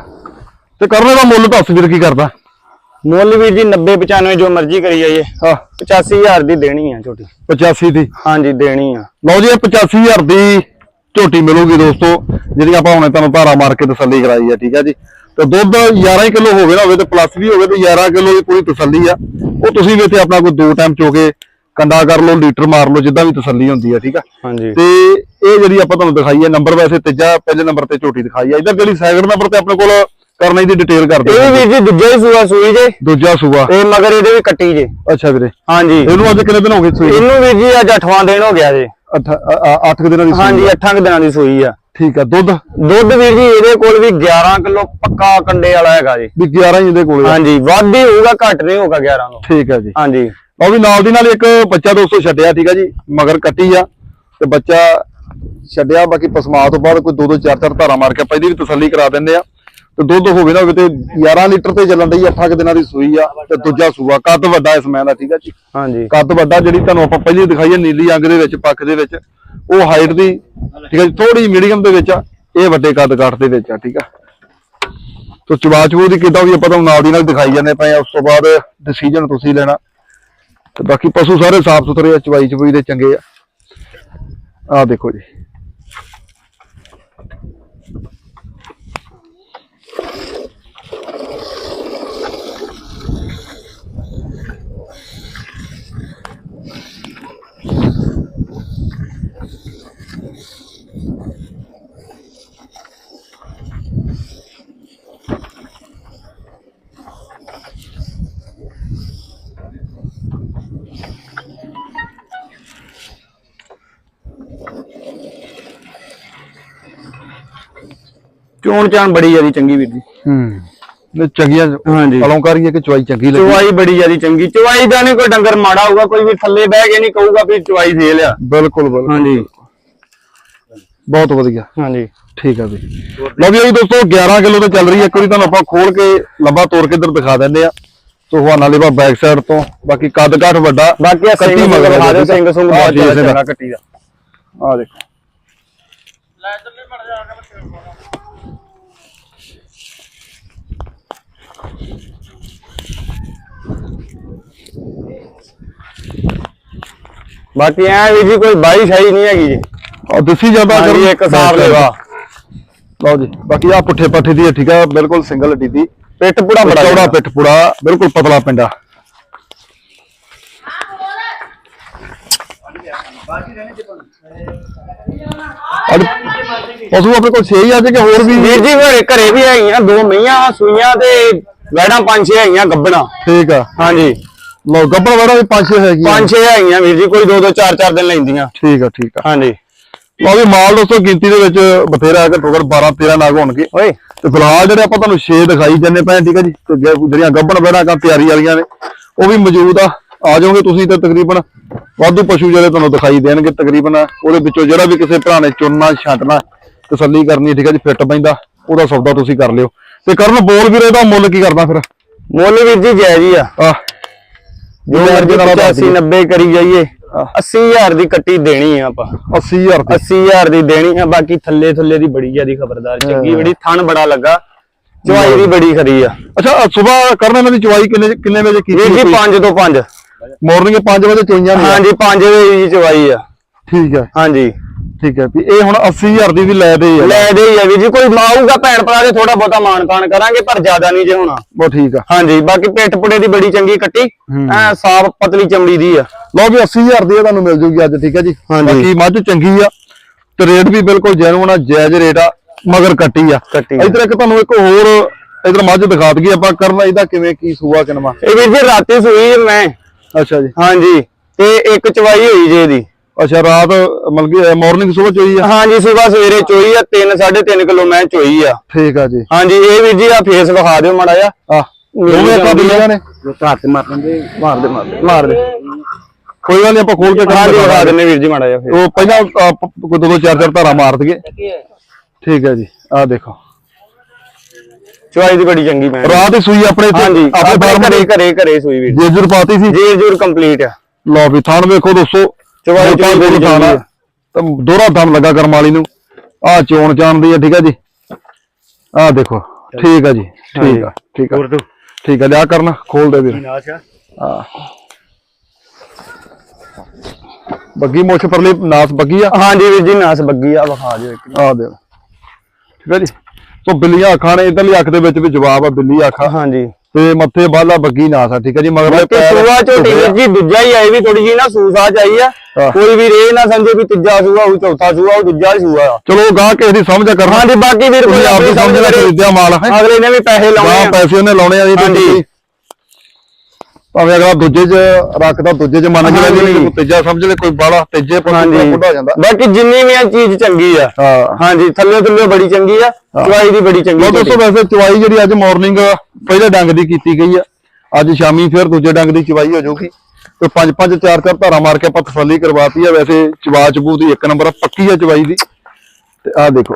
ਤੇ ਕਰਨੇ ਦਾ ਮੁੱਲ ਦੱਸ ਵੀਰ ਕੀ ਕਰਦਾ? ਮੁੱਲ ਵੀਰ ਜੀ 90 95 ਜੋ ਮਰਜ਼ੀ ਕਰੀ ਜਾਈਏ। ਹਾਂ। 85000 ਦੀ ਦੇਣੀ ਆ ਝੋਟੀ। 85 ਦੀ? ਹਾਂਜੀ ਦੇਣੀ ਆ। ਲਓ ਜੀ ਇਹ 85000 ਦੀ ਝੋਟੀ ਮਿਲੂਗੀ ਦੋਸਤੋ। ਜਿਹੜੀ ਆਪਾਂ ਹੁਣੇ ਤੁਹਾਨੂੰ ਧਾਰਾ ਮਾਰ ਕੇ ਤਸੱਲੀ ਕਰਾਈ ਆ ਠੀਕ ਆ ਜੀ? ਤੇ ਦੁੱਧ 11 ਕਿਲੋ ਹੋਵੇ ਨਾ ਹੋਵੇ ਤੇ ਪਲੱਸ ਵੀ ਹੋਵੇ ਤੇ 11 ਕਿਲੋ ਦੀ ਪੂਰੀ ਤਸੱਲੀ ਆ। ਉਹ ਤੁਸੀਂ ਵੀ ਇੱਥੇ ਆਪਣਾ ਕੋਈ ਦੋ ਟਾਈਮ ਚੋ ਕੇ ਕੰਡਾ ਕਰ ਲਓ ਲੀਟਰ ਮਾਰ ਲਓ ਜਿੱਦਾਂ ਵੀ ਤਸੱਲੀ ਹੁੰਦੀ ਆ ਠੀਕ ਆ? ਹਾਂਜੀ। ਤੇ ਇਹ ਜਿਹੜੀ ਆਪਾਂ ਤੁਹਾਨੂੰ ਦਿਖਾਈ ਹੈ ਨੰਬਰ ਵੈਸੇ ਤੀਜਾ ਪਹਿਲੇ ਨੰਬਰ ਤੇ ਝੋਟੀ ਦਿਖਾਈ ਹੈ ਇਧਰ ਜਿਹੜੀ ਸੈਕਿੰਡ ਨੰਬਰ ਤੇ ਆਪਣੇ ਕੋਲ ਕਰਨਾ ਦੀ ਡਿਟੇਲ ਕਰ ਇਹ ਦਿਓ ਵੀਰ ਜੀ ਦੂਜਾ ਹੀ ਸੂਆ ਸੂਈ ਜੇ। ਦੂਜਾ ਸੂਆ। ਤੇ ਮਗਰ ਇਹਦੇ ਵੀ ਕੱਟੀ ਜੇ। ਅੱਛਾ ਵੀਰੇ। ਹਾਂਜੀ। ਇਹਨੂੰ ਅੱਜ ਕਿੰਨੇ ਦਿਨ ਹੋ ਗਏ ਸੂਈ ਇਹਨੂੰ ਵੀਰ ਜੀ ਅੱਜ 8ਵਾਂ ਦਿਨ ਹੋ ਗਿਆ ਜੇ। 8 ਦਿਨਾਂ ਦੀ ਸੂਈ ਹਾਂਜੀ ਆ। 8 ਦਿਨਾਂ ਦੀ ਸੂਈ ਆ। ਠੀਕ ਆ ਦੁੱਧ? ਦੁੱਧ ਵੀਰ ਜੀ ਇਹਦੇ ਕੋਲ ਵੀ 11 ਕਿਲੋ ਪੱਕਾ ਕੰਡੇ ਵਾਲਾ ਹੈਗਾ ਜੀ। ਵੀ 11 ਹੀ ਇਹਦੇ ਕੋਲ ਆ। ਹਾਂਜੀ ਵੱਧ ਹੀ ਹੋਊਗਾ ਘੱਟ ਨਹੀਂ ਹੋਊਗਾ 11 ਤੋਂ ਠੀਕ ਆ ਜੀ। ਹਾਂਜੀ। ਉਹ ਵੀ ਨਾਲ ਦੀ ਨਾਲ ਇੱਕ ਬੱਚਾ ਦੋਸਤੋ ਛੱਡਿਆ ਠੀਕ ਆ ਜੀ ਮਗਰ ਕੱਟੀ ਆ ਤੇ ਬੱਚਾ ਛੱਡਿਆ ਬਾਕੀ ਪਸਮਾ ਤੋਂ ਬਾਅਦ ਕੋਈ ਦੋ ਦੋ ਚਾਰ ਚਾਰ ਧਾਰਾ ਮਾਰ ਕੇ ਪਹਿਲੀ ਵੀ ਤਸੱਲੀ ਕਰਾ ਦਿੰਦੇ ਆ। ਤੇ ਦੁੱਧ ਹੋਵੇ ਨਾ ਹੋਵੇ ਤੇ 11 ਲੀਟਰ ਤੇ ਚੱਲਣ ਦੀ 8 ਦਿਨਾਂ ਦੀ ਸੂਈ ਆ ਤੇ ਦੂਜਾ ਸੂਆ ਕੱਦ ਵੱਡਾ ਇਸ ਮੈਂ ਦਾ ਠੀਕ ਆ ਜੀ? ਹਾਂਜੀ। ਕੱਦ ਵੱਡਾ ਜਿਹੜੀ ਤੁਹਾਨੂੰ ਆਪਾਂ ਪਹਿਲੀ ਦਿਖਾਈ ਹੈ ਨੀਲੀ ਅੰਗ ਦੇ ਵਿੱਚ ਪੱਖ ਦੇ ਵਿੱਚ ਉਹ ਹਾਈਟ ਦੀ ਠੀਕ ਹੈ ਜੀ? ਥੋੜੀ ਮੀਡੀਅਮ ਦੇ ਵਿੱਚ ਆ ਇਹ ਵੱਡੇ ਕੱਦ ਕਾਠ ਦੇ ਵਿੱਚ ਆ ਠੀਕ ਆ। ਤੋ ਚਵਾਚੂ ਦੀ ਕਿਦਾਂ ਵੀ ਆਪਾਂ ਤੁਹਾਨੂੰ ਨਾਲ ਦੀ ਨਾਲ ਦਿਖਾਈ ਜਾਂਦੇ ਪਏ ਆ ਉਸ ਤੋਂ ਬਾਅਦ ਡਿਸੀਜਨ ਤੁਸੀਂ ਲੈਣਾ। ਤੇ ਬਾਕੀ ਪਸ਼ੂ ਸਾਰੇ ਸਾਫ਼ ਸੁਥਰੇ ਆ ਚਵਾਈ ਚਬੂਈ ਦੇ ਚੰਗੇ ਆ। ਆ ਦੇਖੋ ਜੀ। ਚੋਣ ਚਾਣ ਬੜੀ ਜਿਆਦੀ ਚੰਗੀ ਵੀਰ ਜੀ। ਹੂੰ। ਇਹ ਚੰਗੀਆਂ ਹਾਂਜੀ। ਅਲੰਕਾਰੀ ਹੈ ਕਿ ਚਵਾਈ ਚੰਗੀ ਲੱਗੀ? ਚਵਾਈ ਬੜੀ ਜਿਆਦੀ ਚੰਗੀ। ਚਵਾਈ ਦਾ ਨਹੀਂ ਕੋਈ ਡੰਗਰ ਮਾੜਾ ਹੋਊਗਾ ਕੋਈ ਵੀ ਥੱਲੇ ਬਹਿ ਕੇ ਨਹੀਂ ਕਹੂਗਾ ਵੀ ਚਵਾਈ ਫੇਲ ਆ। ਬਿਲਕੁਲ ਬਿਲਕੁਲ। ਹਾਂਜੀ। ਬਹੁਤ ਵਧੀਆ। ਹਾਂਜੀ। ਠੀਕ ਆ ਜੀ। ਲਓ ਵੀ ਦੋਸਤੋ 11 ਕਿਲੋ ਤੇ ਚੱਲ ਰਹੀ ਹੈ ਇੱਕ ਵਾਰੀ ਤੁਹਾਨੂੰ ਆਪਾਂ ਖੋਲ ਕੇ ਲੰਬਾ ਤੋੜ ਕੇ ਇੱਧਰ ਦਿਖਾ ਦਿੰਦੇ ਆ। ਸੋ ਹਵਾਨਾ ਲੇਵਾ ਬੈਕ ਸਾਈਡ ਤੋਂ। ਬਾਕੀ ਕੱਦ ਕਾਠ ਵੱਡਾ। ਬਾਕੀ ਆ ਸਿੰਘ ਕੱਟੀ ਮਗਰ ਦਿਖਾ ਦਿਓ ਸਿੰਘ ਸੁੰਗ ਬਹੁਤ ਜੀ ਜ਼ਿਆਦਾ ਦਾ। ਕੱਟੀ ਦਾ। ਆ ਦੇਖੋ ਬਾਕੀ ਐ ਵੀ ਜੀ ਕੋਈ ਬਾਈ ਸ਼ਾਈ ਨਹੀਂ ਹੈਗੀ ਜੀ। ਆ ਦਸੀ ਜਾਂਦਾ ਹਾਂਜੀ ਇੱਕ ਸਾਰ ਲੇਵਾ। ਲਓ ਜੀ ਬਾਕੀ ਆ ਪੁੱਠੇ ਪੱਠੇ ਦੀ ਠੀਕ ਆ ਬਿਲਕੁਲ ਸਿੰਗਲ ਹੱਡੀ ਦੀ। ਪਿੱਠ ਪੂੜਾ ਬੜਾ ਚੌੜਾ ਪਿੱਠ ਪੁੜਾ ਬਿਲਕੁਲ ਪਤਲਾ ਪਿੰਡਾ। ਅੱਜ ਪਸ਼ੂ ਆਪਣੇ ਕੋਲ ਛੇ ਹੀ ਆ ਜੇ ਕਿ ਹੋਰ ਵੀ? ਵੀਰ ਜੀ ਘਰੇ ਘਰੇ ਵੀ ਹੈਗੀਆਂ ਦੋ ਮਈਆਂ ਸੂਈਆਂ ਤੇ ਵੈੜਾਂ ਪੰਜ ਛੇ ਹੈਗੀਆਂ ਗੱਬਣਾ। ਠੀਕ ਆ। ਹਾਂਜੀ। ਲਓ ਗੱਬੜ ਵਾਲਾ ਵੀ ਪੰਜ ਛੇ ਹੈਗੀ। ਪੰਜ ਛੇ ਹੈਗੀਆਂ ਵੀਰ ਜੀ ਕੋਈ ਦੋ ਦੋ ਚਾਰ ਚਾਰ ਦਿਨ ਲੈਂਦੀਆਂ। ਠੀਕ ਆ ਠੀਕ ਆ। ਹਾਂਜੀ। ਲਓ ਵੀ ਮਾਲ ਦੋਸਤੋ ਗਿਣਤੀ ਦੇ ਵਿੱਚ ਬਥੇਰਾ ਹੈ ਘੱਟੋ ਘੱਟ 12 13 ਨਾਗ ਹੋਣਗੇ। ਓਏ। ਤੇ ਫਿਲਹਾਲ ਜਿਹੜੇ ਆਪਾਂ ਤੁਹਾਨੂੰ 6 ਦਿਖਾਈ ਜੰਨੇ ਪਏ ਆ, ਠੀਕ ਆ ਜੀ ਤੇ ਜੇ ਜਿਹੜੀਆਂ ਗੱਬੜ ਬੈੜਾ ਕਾ ਤਿਆਰੀ ਵਾਲੀਆਂ ਨੇ ਉਹ ਵੀ ਮੌਜੂਦ ਆ। ਆ ਜਾਓਗੇ ਤੁਸੀਂ ਤੇ ਤਕਰੀਬਨ ਵਾਧੂ ਪਸ਼ੂ ਜਿਹੜੇ ਤੁਹਾਨੂੰ ਦਿਖਾਈ ਦੇਣਗੇ ਤਕਰੀਬਨ ਉਹਦੇ ਵਿੱਚੋਂ ਜਿਹੜਾ ਵੀ ਕਿਸੇ ਭਰਾ ਨੇ ਚੁਣਨਾ ਛੱਡਣਾ ਤਸੱਲੀ ਕਰਨੀ ਹੈ, ਠੀਕ ਆ ਜੀ ਫਿੱਟ ਪੈਂਦਾ ਉਹਦਾ ਸੌਦਾ ਤੁਸੀਂ ਕਰ ਲਿਓ। ਤੇ ਕਰਨ ਬੋਲ ਵੀਰੇ ਦਾ ਮੁੱਲ ਕੀ ਕਰਦਾ ਫਿਰ? ਮੁੱਲ ਵੀਰ ਜੀ ਹੀ ਆ। ਆ ਜੋ ਮਰਜ਼ੀ 85 90 ਕਰੀ ਜਾਈਏ ਆਹ। 80000 ਦੀ ਕੱਟੀ ਦੇਣੀ ਆ ਆਪਾਂ। 80000 ਦੀ। 80000 ਦੀ ਦੇਣੀ ਆ ਬਾਕੀ ਥੱਲੇ ਥੱਲੇ ਦੀ ਬੜੀ ਜਿਆਦੀ ਖਬਰਦਾਰ। ਚੰਗੀ। ਬੜੀ ਥਣ ਬੜਾ ਲੱਗਾ ਚਵਾਈ ਦੀ ਬੜੀ ਖਰੀ ਆ। ਅੱਛਾ ਸਵੇਰ ਕਰਨ ਇਹਨਾਂ ਦੀ ਚਵਾਈ ਕਿੰਨੇ ਕਿੰਨੇ ਵਜੇ ਵੀਰ ਜੀ ਕੀਤੀ 5 ਤੋਂ 5 ਮਾਰਨਿੰਗ 5 ਵਜੇ ਚੋਈਆਂ ਹਾਂਜੀ 5 ਵਜੇ ਚਵਾਈ ਆ। ਠੀਕ ਹੈ ਹਾਂਜੀ। ਠੀਕ ਹੈ ਵੀ ਇਹ ਹੁਣ 80000 ਦੀ ਵੀ ਲੈ ਦੇ ਆ। ਲੈ ਦੇ ਆ ਵੀਰ ਜੀ ਕੋਈ ਮਾਊਗਾ ਭੈਣ ਭਰਾ ਦੇ ਥੋੜਾ ਬਹੁਤਾ ਮਾਨ ਤਾਨ ਕਰਾਂਗੇ ਪਰ ਜ਼ਿਆਦਾ ਨਹੀਂ ਜੇ ਹੋਣਾ। ਬਹੁਤ ਠੀਕ ਆ। ਹਾਂਜੀ ਬਾਕੀ ਪਿੱਠ ਪੁੜੇ ਦੀ ਬੜੀ ਚੰਗੀ ਕੱਟੀ। ਐ ਸਾਫ਼ ਪਤਲੀ ਚਮੜੀ ਦੀ ਆ। ਲਓ ਵੀ 80000 ਦੀ ਇਹ ਤੁਹਾਨੂੰ ਮਿਲ ਜੂਗੀ ਅੱਜ ਠੀਕ ਹੈ ਜੀ? ਹਾਂਜੀ। ਬਾਕੀ ਮੱਝ ਚੰਗੀ ਆ ਤੇ ਰੇਟ ਵੀ ਬਿਲਕੁਲ ਜੈਨੂਨ ਆ ਜਾਇਜ਼ ਰੇਟ ਆ ਮਗਰ ਕੱਟੀ ਆ। ਇਧਰ ਇੱਕ ਤੁਹਾਨੂੰ ਇੱਕ ਹੋਰ ਇਧਰ ਮੱਝ ਦਿਖਾ ਦਈਏ ਆਪਾਂ ਕਰਨਾ ਇਹਦਾ ਕਿਵੇਂ ਕੀ ਸੂਆ ਕਿਨਵਾ ਇਹ ਵੀਰ ਜੀ ਰਾਤੀ ਸੂਈ ਮੈਂ। ਅੱਛਾ ਜੀ। ਹਾਂਜੀ ਤੇ ਇੱਕ ਚਵਾਈ ਹੋਈ ਜੇ ਇਹਦੀ। ਅੱਛਾ ਰਾਤ ਮਤਲਬ ਕਿ ਮਾਰਨਿੰਗ ਸਵੇਰ ਚੋਈ ਆ? ਹਾਂਜੀ ਸਵੇਰ ਸਵੇਰੇ ਚੋਈ ਆ 3 3.5 ਕਿਲੋ ਮੈਂ ਚੋਈ ਆ। ਠੀਕ ਆ ਜੀ। ਹਾਂਜੀ ਇਹ ਵੀਰ ਜੀ ਆ ਫੇਸ ਵਿਖਾ ਦਿਓ ਮਾੜਾ ਜਿਹਾ। ਆ ਦੋਵੇਂ ਅੱਖਾਂ ਬਿੱਲੀਆਂ ਨੇ? ਹੱਥ ਮਾਰ ਮਾਰ ਦੇ ਮਾਰ ਦੇ। ਮਾਰ ਦੇ। ਕੋਈ ਗੱਲ ਨਹੀਂ ਆਪਾਂ ਖੋਲ ਕੇ ਹਾਂਜੀ ਵਿਖਾ। ਦਿੰਦੇ ਵੀਰ ਜੀ ਮਾੜਾ ਜਿਹਾ ਫੇਰ ਉਹ ਪਹਿਲਾਂ ਆ, ਕੋਈ ਦੋ ਦੋ ਚਾਰ ਚਾਰ ਧਾਰਾ ਮਾਰ ਦਈਏ। ਠੀਕ ਹੈ ਜੀ ਆ ਦੇਖੋ। ਚਵਾਈ ਦੀ ਬੜੀ ਚੰਗੀ ਮੈਂ ਰਾਤ ਹੀ ਸੂਈ ਆਪਣੇ ਹਾਂਜੀ ਆਪਣੇ ਘਰੇ ਘਰੇ ਘਰੇ ਸੂਈ ਵੀਰ ਜੇਜਰ ਪਾਤੀ ਸੀ। ਜੀ ਜੂਰ ਕੰਪਲੀਟ ਆ। ਲਓ ਵੀ ਥਣ ਵੇਖੋ ਦੋਸਤੋ। ਚਵਾਈ ਗੁੜ। ਤਾਂ ਦੋਹਰਾ ਦਮ ਲੱਗਾ ਕਰਮ ਵਾਲੀ ਨੂੰ। ਆ ਚੋਣ ਚਾਣ ਦੀ ਆ ਠੀਕ ਆ ਜੀ? ਆ ਦੇਖੋ ਠੀਕ ਆ ਜੀ ਠੀਕ ਆ ਠੀਕ ਆ। ਠੀਕ ਆ ਲਿਆ ਕਰਨਾ ਖੋਲ ਦੇ ਵੀਰ। ਆ ਬੱਗੀ ਮੁੱਛ ਪਰਲੀ ਨਾਸ ਬੱਗੀ ਆ? ਹਾਂਜੀ ਵੀਰ ਜੀ ਨਾਸ ਬੱਗੀ ਆ ਵਿਖਾ ਦਿਓ ਇੱਕ ਆ ਦੇ ਠੀਕ ਆ ਜੀ? ਸੋ ਬਿੱਲੀਆਂ ਅੱਖਾਂ ਨੇ ਇਧਰਲੀ ਅੱਖ ਦੇ ਵਿੱਚ ਵੀ ਜਵਾਬ ਆ ਬਿੱਲੀ ਅੱਖਾਂ ਹਾਂਜੀ। ਤੇ ਮੱਥੇ ਬਾਲਾ ਬੱਗੀ ਨਾਸ ਆ ਠੀਕ ਆ ਜੀ? ਮਗਰ ਤੇ ਸੂਆ ਝੋਟੀ ਵੀਰ ਜੀ ਦੂਜਾ ਹੀ ਆਈ ਵੀ ਥੋੜੀ ਜੀ ਨਾ ਸੂਸਾ ਚ ਆਈ ਆ। ਹਾਂ। ਕੋਈ ਵੀਰ ਇਹ ਨਾ ਸਮਝੇ ਵੀ ਤੀਜਾ ਸੂਆ ਉਹ ਚੌਥਾ ਸੂਆ ਉਹ ਦੂਜਾ ਹੀ ਸੂਆ ਆ। ਚਲੋ ਗਾਹ ਕਿਸੇ ਦੀ ਸਮਝ ਕਰਨਾ। ਹਾਂਜੀ ਬਾਕੀ ਵੀਰ ਕੋਈ ਤੁਸੀਂ ਆਪ ਆਪਣੀ ਹੀ ਸਮਝ ਸਮਝ ਲੈ ਕਰੇ। ਖਰੀਦਿਆ ਮਾਲ ਹੈ? ਅਗਲੇ ਨੇ ਵੀ ਪੈਸੇ ਲਾਉਣੇ ਗਾਹ ਆ। ਪੈਸੇ ਉਹਨੇ ਲਾਉਣੇ ਆ ਜੀ ਹਾਂਜੀ। ਭਾਵੇਂ ਅਗਲਾ ਦੂਜੇ 'ਚ ਰੱਖਦਾ ਦੂਜੇ 'ਚ ਮੰਨ ਕੇ ਲੈ ਹਾਂਜੀ। ਜੇ ਕੋਈ ਤੀਜਾ ਸਮਝ ਲੈ ਕੋਈ ਬਾਲਾ ਤੀਜੇ ਹਾਂਜੀ। ਬੁੱਢਾ ਜਾਂਦਾ। ਬਾਕੀ ਜਿੰਨੀ ਵੀ ਆ ਚੀਜ਼ ਚੰਗੀ ਆ। ਹਾਂ। ਹਾਂਜੀ ਥੱਲੇ ਥੱਲੇ ਬੜੀ ਚੰਗੀ ਆ ਚਵਾਈ ਦੀ ਬੜੀ ਚੰਗੀ ਲੋ ਦੋਸਤੋ ਵੈਸੇ ਚਵਾਈ ਜਿਹੜੀ ਅੱਜ ਮਾਰਨਿੰਗ ਪਹਿਲੇ ਡੰਗ ਦੀ ਕੀਤੀ ਗਈ ਆ। ਅੱਜ ਸ਼ਾਮੀ ਫਿਰ ਦੂਜੇ ਡੰਗ ਦੀ ਚਵਾਈ ਹੋ ਜਾਊਗੀ। ਤੇ ਪੰਜ ਪੰਜ ਚਾਰ ਚਾਰ ਧਾਰਾ ਮਾਰ ਕੇ ਆਪਾਂ ਤਸੱਲੀ ਕਰਵਾਤੀ ਆ। ਵੈਸੇ ਚਵਾ ਚਬੂ ਦੀ ਇੱਕ ਨੰਬਰ ਪੱਕੀ ਆ ਚਵਾਈ ਦੀ। ਤੇ ਆਹ ਦੇਖੋ।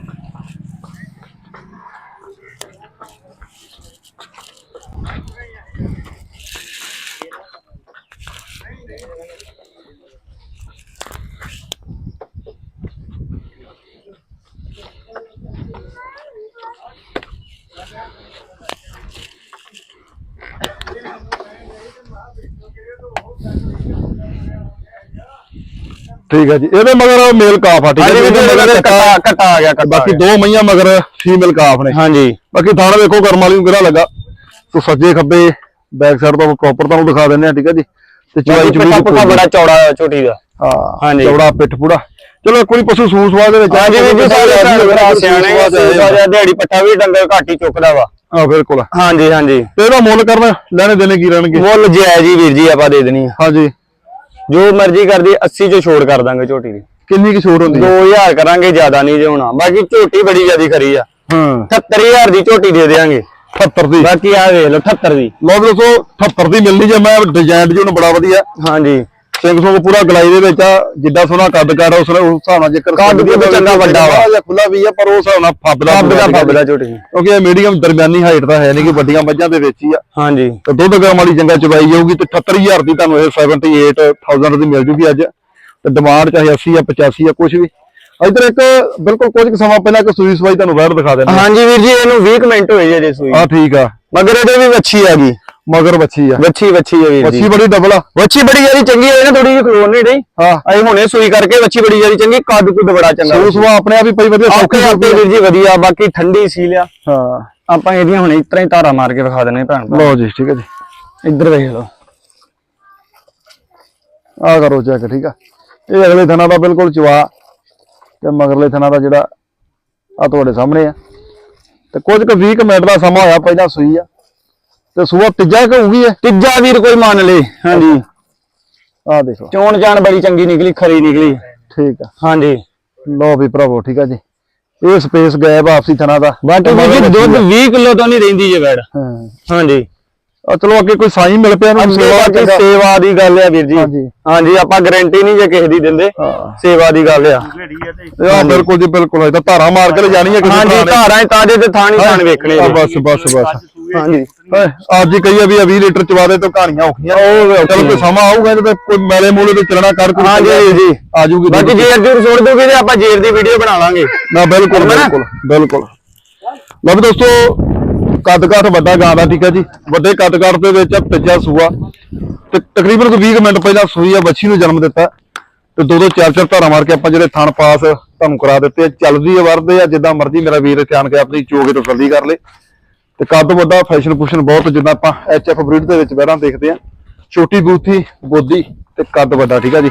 ਠੀਕ ਆ ਜੀ। ਇਹਦੇ ਮਗਰ ਮੇਲ ਕਾਫ ਆ ਠੀਕ ਹੈ ਜੀ। ਮਗਰ ਕਟਾ ਕਟਾ ਆ ਗਿਆ ਬਾਕੀ ਦੋ ਮਈਆਂ ਮਗਰ ਫੀਮੇਲ ਕਾਫ ਨੇ। ਹਾਂਜੀ। ਬਾਕੀ ਥਾਣਾ ਵੇਖੋ ਕਰਮ ਵਾਲੀ ਨੂੰ ਕਿਹੜਾ ਲੱਗਾ। ਸੋ ਸੱਜੇ ਖੱਬੇ ਬੈਕ ਸਾਈਡ ਤੋਂ ਪ੍ਰੋਪਰ ਤੁਹਾਨੂੰ ਦਿਖਾ ਦਿੰਦੇ ਆ ਠੀਕ ਹੈ ਜੀ। ਤੇ ਚਵਾਈ ਚ ਪਿੱਠਾ ਪੁੱਠਾ ਬੜਾ ਚੌੜਾ ਝੋਟੀ ਦਾ। ਹਾਂ ਹਾਂਜੀ। ਚੌੜਾ ਪਿੱਠ ਪੂੜਾ ਚਲੋ ਇੱਕ ਵਾਰੀ ਪਸ਼ੂ ਸੂਸ ਸਵਾਦ ਦੇ ਵਿੱਚ ਹਾਂਜੀ ਭਰਾ ਸਿਆਣੇ ਦਿਹਾੜੀ ਪੱਠਾ ਵੀ ਡੰਗਰ ਘੱਟ ਹੀ ਚੁੱਕਦਾ ਵਾ। ਹਾਂ ਬਿਲਕੁਲ। ਹਾਂਜੀ ਹਾਂਜੀ। ਤੇ ਇਹਦਾ ਮੁੱਲ ਕਰਨਾ ਲੈਣੇ ਦੇਣੇ ਕੀ ਰਹਿਣਗੇ? ਮੁੱਲ ਜਾਇਜ਼ ਹੀ ਵੀਰ ਜੀ ਆਪਾਂ ਦੇ ਦੇਣੀ ਹਾਂਜੀ। ਜੋ ਮਰਜ਼ੀ ਕਰਦੀ 80 ਚੋਂ ਛੋੜ ਕਰ ਦਾਂਗੇ ਝੋਟੀ ਦੀ। ਕਿੰਨੀ ਕੀ ਛੋਟ ਹੁੰਦੀ ਹੈ? 2000 ਕਰਾਂਗੇ ਜ਼ਿਆਦਾ ਨਹੀਂ ਜੇ ਹੋਣਾ। ਬਾਕੀ ਝੋਟੀ ਬੜੀ ਜ਼ਿਆਦੀ ਖਰੀ ਆ। ਹਾਂ। 78000 ਦੀ ਝੋਟੀ ਦੇ ਦੇਾਂਗੇ 78 ਦੀ? ਬਾਕੀ ਆ ਵੇਖ ਲਓ 78 ਦੀ। ਲੋ ਦੋਸਤੋ 78 ਦੀ ਮਿਲਣੀ ਜੇ ਮੈਂ ਡਿਜ਼ਾਈਨ ਜੀ ਉਹਨੂੰ ਬੜਾ ਵਧੀਆ। ਹਾਂਜੀ। ਸਿੰਘ ਸੁੰਗ ਪੂਰਾ ਗਲਾਈ ਦੇ ਵਿੱਚ ਆ ਜਿੱਦਾਂ ਸੋਹਣਾ ਕੱਦ ਕਰ ਉਸ ਉਸ ਹਿਸਾਬ ਨਾਲ ਜੇਕਰ ਕੱਦ ਕੁੱਦ ਚੰਗਾ ਵੱਡਾ ਵਾ। ਜਾਂ ਖੁੱਲਾ ਵੀ ਆ ਪਰ ਉਸ ਹਿਸਾਬ ਨਾਲ ਫੱਬਦਾ ਫੱਬ ਦਾ ਪੂਰਾ ਫੱਬ ਦਾ ਝੋਟੀ ਕਿਉਂਕਿ ਇਹ ਮੀਡੀਅਮ ਦਰਮਿਆਨੀ ਹਾਈਟ ਦਾ ਹੈ ਨਹੀਂ ਕਿ ਵੱਡੀਆਂ ਮੱਝਾਂ ਦੇ ਵਿੱਚ ਹੀ ਆ। ਹਾਂਜੀ। ਤੇ ਦੁੱਧ ਗਰਮ ਵਾਲੀ ਚੰਗਾ ਚਵਾਈ ਜਾਊਗੀ ਤੇ 78000 ਦੀ ਤੁਹਾਨੂੰ ਇਹ 78000 ਦੀ ਮਿਲ ਜੂਗੀ ਅੱਜ। ਤੇ ਡਿਮਾਂਡ ਚਾਹੇ 80 ਆ 85 ਆ ਕੁਝ ਵੀ। ਇਧਰ ਇੱਕ ਬਿਲਕੁਲ ਕੁਝ ਸਮਾਂ ਪਹਿਲਾਂ ਇੱਕ ਸੂਈ ਸਵਾਈ ਤੁਹਾਨੂੰ ਬਾਹਰ ਦਿਖਾ ਦੇਣਾ ਹਾਂਜੀ ਵੀਰ ਜੀ ਇਹਨੂੰ 20 ਕੁ ਮਿੰਟ ਹੋਏ ਜੇ ਸੂਈ। ਆ ਠੀਕ ਆ। ਮਗਰ ਇਹਦੇ ਵੀ ਵੱਛੀ ਆ ਗਈ। ਮਗਰ ਬੱਚੀ ਆ। ਵੱਛੀ ਵੱਛੀ ਆ ਵੀਰ ਜੀ। ਬੱਚੀ ਬੜੀ ਡਬਲ ਆ। ਵੱਛੀ ਬੜੀ ਜ਼ਿਆਦੀ ਚੰਗੀ ਹੋਈ ਨਾ ਥੋੜੀ ਜਿਹੀ ਖਲੋਣ ਨਹੀਂ ਡਈ? ਹਾਂ। ਅਸੀਂ ਹੁਣੇ ਸੂਈ ਕਰਕੇ ਵੱਛੀ ਬੜੀ ਜ਼ਿਆਦੀ ਚੰਗੀ ਕੱਦ ਕੁੱਦ ਬੜਾ ਚੰਗਾ ਸੂਸ ਵਾ ਆਪਣੇ ਆਪ ਹੀ ਪਈ ਵਧੀਆ ਸੌਖੀ ਆਪੇ ਵੀਰ ਜੀ ਵਧੀਆ ਬਾਕੀ ਠੰਡੀ ਸੀ ਲਿਆ। ਹਾਂ। ਆਪਾਂ ਇਹਦੀਆਂ ਹੁਣ ਇਸ ਤਰ੍ਹਾਂ ਹੀ ਧਾਰਾ ਮਾਰ ਕੇ ਵਿਖਾ ਦਿੰਨੇ ਭੈਣ ਲਓ ਜੀ ਠੀਕ ਹੈ ਜੀ। ਇੱਧਰ ਵੇਖ ਲਓ। ਆ ਕਰੋ ਚੈੱਕ ਠੀਕ ਆ। ਇਹ ਅਗਲੇ ਥਣਾ ਦਾ ਬਿਲਕੁਲ ਚਵਾ ਤੇ ਮਗਰਲੇ ਥਣਾ ਦਾ ਜਿਹੜਾ ਆ ਤੁਹਾਡੇ ਸਾਹਮਣੇ ਆ। ਤੇ ਕੁਝ ਕੁ 20 ਕੁ ਮਿੰਟ ਦਾ ਸਮਾਂ ਹੋਇਆ ਪਹਿਲਾਂ ਸੂਈ ਆ। ਤੇ ਸੂਆ ਤੀਜਾ ਕਿ ਹੋਊਗੀ ਇਹ? ਤੀਜਾ ਵੀਰ ਕੋਈ ਮੰਨ ਲੇ ਹਾਂਜੀ। ਆ ਦੇਖੋ। ਚੋਣ ਜਾਣ ਬੜੀ ਚੰਗੀ ਨਿਕਲੀ ਖਰੀ ਨਿਕਲੀ। ਠੀਕ ਆ। ਹਾਂਜੀ। ਲਓ ਵੀ ਭਰਾਵੋ ਠੀਕ ਆ ਜੀ। ਇਹ ਸਪੇਸ ਗਾਇਬ ਆਪਸੀ ਥਣਾ ਦਾ। ਬਾਕੀ ਜੀ ਦੁੱਧ 20 ਕਿਲੋ ਤੋਂ ਨਹੀਂ ਰਹਿੰਦੀ ਜੇ ਵੈੜ ਹਾਂ। ਹਾਂਜੀ। ਆ ਚਲੋ ਅੱਗੇ ਕੋਈ ਸਾਈ ਮਿਲ ਪਿਆ ਅੱਗੇ ਸੇਵਾ ਚੰਗਾ। ਸੇਵਾ ਦੀ ਗੱਲ ਆ ਵੀਰ ਜੀ। ਹਾਂਜੀ। ਆਪਾਂ ਗਾਰੰਟੀ ਨਹੀਂ ਜੇ ਕਿਸੇ ਦੀ ਦਿੰਦੇ। ਹਾਂ। ਸੇਵਾ ਦੀ ਗੱਲ ਆ। ਆ ਬਿਲਕੁਲ ਜੀ ਬਿਲਕੁਲ ਇਹ ਤਾਂ ਧਾਰਾ ਮਾਰ ਕੇ ਲਿਜਾਣੀ ਹੈ ਕਿਸੇ ਹਾਂਜੀ ਭਰਾ ਨੇ। ਧਾਰਾਂ ਤਾਜੇ ਤੇ ਥਾਣੀ ਥਾਣ ਵੇਖਣੇ ਜੀ। ਬਸ ਬਸ ਬਸ। ਹਾਂਜੀ। ਓਏ, ਅੱਜ ਹੀ ਕਹੀਏ ਵੀ ਆ 20 ਲੀਟਰ ਚਵਾ ਦੇ ਤਾਂ ਕਹਾਣੀਆਂ ਔਖੀਆਂ। ਉਹ ਚਲ ਕੋਈ ਸਮਾਂ ਆਊਗਾ ਤੇ ਕੋਈ ਮੈਲੇ ਮੂਲੇ ਤੇ ਚੱਲਣਾ ਕਰ ਕੋਈ ਹਾਂਜੀ ਜੀ ਆ ਜੂਗੀ ਬਾਕੀ ਜੇਰ ਜੂਰ ਛੋੜ ਦੋਗੇ ਤੇ ਆਪਾਂ ਜੇਰ ਦੀ ਵੀਡੀਓ ਬਣਾ ਲਾਂਗੇ। ਨਾ ਬਿਲਕੁਲ? ਬਿਲਕੁਲ ਬਿਲਕੁਲ। ਲਓ ਵੀ ਦੋਸਤੋ ਕੱਦ ਕਾਠ ਵੱਡਾ ਗਾਂ ਦਾ ਠੀਕ ਹੈ ਜੀ? ਵੱਡੇ ਕੱਦ ਕਾਠ ਦੇ ਵਿੱਚ ਆ ਤੀਜਾ ਸੂਆ। ਤੇ ਤਕਰੀਬਨ ਕੋਈ 20 ਕੁ ਮਿੰਟ ਪਹਿਲਾਂ ਸੂਈ ਆ ਬੱਚੀ ਨੂੰ ਜਨਮ ਦਿੱਤਾ। ਤੇ ਦੋ ਦੋ ਚਾਰ ਚਾਰ ਧਾਰਾਂ ਮਾਰ ਕੇ ਆਪਾਂ ਜਿਹੜੇ ਥਣ ਪਾਸ ਤੁਹਾਨੂੰ ਕਰਾ ਦਿੱਤੇ ਆ। ਚੱਲਦੀ ਆ ਵਰਦੇ ਆ ਜਿੱਦਾਂ ਮਰਜ਼ੀ ਮੇਰਾ ਵੀਰ ਧਿਆਨ ਕੇ ਆਪਣੀ ਚੋਗੇ ਤਸੱਲੀ ਕਰ ਲੇ। ਤੇ ਕੱਦ ਵੱਡਾ ਫੈਸ਼ਨ ਫੂਸ਼ਨ ਬਹੁਤ ਜਿੱਦਾਂ ਆਪਾਂ ਐਚਐਫ ਬਰੀਡ ਦੇ ਵਿੱਚ ਬਹਿਰਾਂ ਦੇਖਦੇ ਆ। ਛੋਟੀ ਬੂਥੀ ਬੋਦੀ ਤੇ ਕੱਦ ਵੱਡਾ ਠੀਕ ਆ ਜੀ?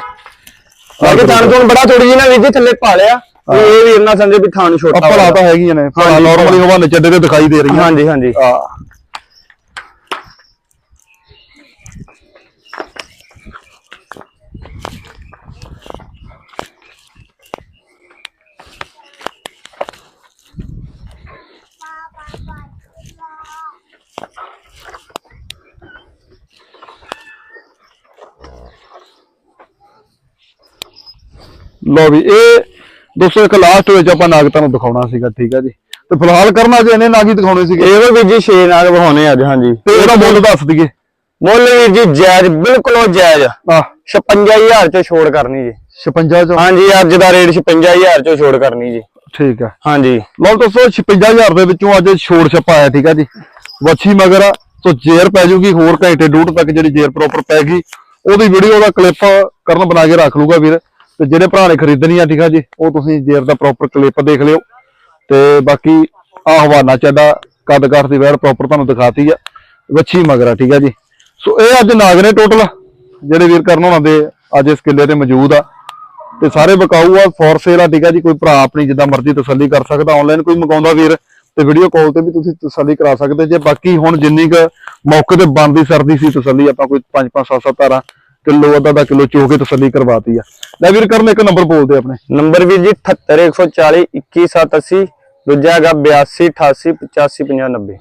ਬਾਕੀ ਥਾਣ ਤੋਂ ਬੜਾ ਥੋੜੀ ਜਿਹੀ ਨਾ ਵੀਰ ਜੀ ਥੱਲੇ ਪਾ ਲਿਆ। ਇਹ ਵੀ ਇੰਨਾ ਸਮਝੇ ਵੀ ਥਾਣ ਛੋਟਾ ਹੋਇਆ। ਤਾਂ ਹੈਗੀਆਂ ਨੇ। ਨਾਰਮਲੀ ਹਵਾਨੇ ਚੱਡੇ ਤੇ ਦਿਖਾਈ ਦੇ ਰਹੀਆਂ। ਹਾਂਜੀ ਹਾਂਜੀ। ਆ ਲੋ ਵੀ ਇਹ ਦੋਸਤੋ ਇੱਕ ਲਾਸਟ ਵਿੱਚ ਆਪਾਂ ਨਾਗ ਤੁਹਾਨੂੰ ਦਿਖਾਉਣਾ ਸੀਗਾ ਠੀਕ ਹੈ ਜੀ। ਤੇ ਫਿਲਹਾਲ ਕਰਨਾ ਜੇ ਇਹਨੇ ਨਾਗ ਹੀ ਦਿਖਾਉਣੇ ਸੀਗੇ? ਇਹ ਵੀ ਜੀ 6 ਨਾਗ ਵਹਾਉਣੇ ਅੱਜ ਹਾਂਜੀ। ਤੇ ਇਹਦਾ ਮੁੱਲ ਦੱਸ ਦਈਏ। ਮੁੱਲ ਵੀਰ ਜੀ ਜਾਇਜ਼ ਬਿਲਕੁਲ ਉਹ ਜਾਇਜ਼ ਆ। 56000 ਚੋਂ ਛੋੜ ਕਰਨੀ ਜੀ। 56 ਚੋਂ? ਹਾਂਜੀ ਅੱਜ ਦਾ ਰੇਟ 56000 ਚੋਂ ਛੋੜ ਕਰਨੀ ਜੀ। ਠੀਕ ਹੈ ਹਾਂਜੀ। ਲਓ ਦੋਸਤੋ 56000 ਦੇ ਵਿੱਚੋਂ ਅੱਜ ਛੋੜ ਛਪਾ ਆਇਆ ਠੀਕ ਹੈ ਜੀ। ਵੱਛੀ ਮਗਰ ਆ, ਸੋ ਜੇਰ ਪੈ ਜੂਗੀ ਹੋਰ ਘੰਟੇ ਡੂਢ ਤੱਕ ਜਿਹੜੀ ਜੇਰ ਪ੍ਰੋਪਰ ਪੈ ਗਈ ਉਹਦੀ ਵੀਡੀਓ ਦਾ ਕਲਿੱਪ ਕਰਨ ਬਣਾ ਕੇ ਰੱਖ ਲੂਗਾ ਵੀਰ। ਤੇ ਜਿਹੜੇ ਭਰਾ ਨੇ ਖਰੀਦਣੀ ਆ, ਠੀਕ ਆ ਜੀ, ਉਹ ਤੁਸੀਂ ਜੇਰ ਦਾ ਪ੍ਰੋਪਰ ਕਲਿੱਪ ਦੇਖ ਲਿਓ। ਤੇ ਬਾਕੀ ਆ ਹਵਾਨਾ ਚੱਡਾ, ਕੱਦ ਕੱਦ ਦੀ ਵੈਰ ਪ੍ਰੋਪਰ ਤੁਹਾਨੂੰ ਦਿਖਾਤੀ ਆ, ਵੱਛੀ ਮਗਰ ਆ ਠੀਕ ਆ ਜੀ। ਸੋ ਇਹ ਅੱਜ ਨਾਗ ਨੇ ਟੋਟਲ ਜਿਹੜੇ ਵੀਰ ਕਰਨ ਹੋਣਾ ਦੇ ਅੱਜ ਇਸ ਕਿੱਲੇ ਤੇ ਮੌਜੂਦ ਆ। ਤੇ ਸਾਰੇ ਬਕਾਊ ਆ ਫੋਰ ਸੇਲ ਆ, ਠੀਕ ਆ ਜੀ, ਕੋਈ ਭਰਾ ਆਪਣੀ ਜਿੱਦਾਂ ਮਰਜ਼ੀ ਤਸੱਲੀ ਕਰ ਸਕਦਾ ਆਨਲਾਈਨ ਕੋਈ ਮੰਗਾਉਂਦਾ ਵੀਰ, ਤੇ ਵੀਡੀਓ ਕਾਲ ਤੇ ਵੀ ਤੁਸੀਂ ਤਸੱਲੀ ਕਰਾ ਸਕਦੇ ਜੇ। ਬਾਕੀ ਹੁਣ ਜਿੰਨੀ ਕੁ ਮੌਕੇ ਤੇ ਬੰਦੀ ਸਰਦੀ ਸੀ ਤਸੱਲੀ ਆਪਾਂ ਕੋਈ 5 5 7 7 ਤਾਰਾ ਕਿਲੋ ਅੱਧਾ ਦਾ ਕਿਲੋ ਚੋ ਕੇ ਤਸੱਲੀ ਕਰਵਾਤੀ ਆ। ਲੈ ਵੀਰ ਕਰਨ ਇੱਕ ਨੰਬਰ ਬੋਲਦੇ ਆਪਣੇ। ਨੰਬਰ ਵੀਰ ਜੀ 78140 21780 ਦੂਜਾ ਹੈਗਾ 82 88 85 50 90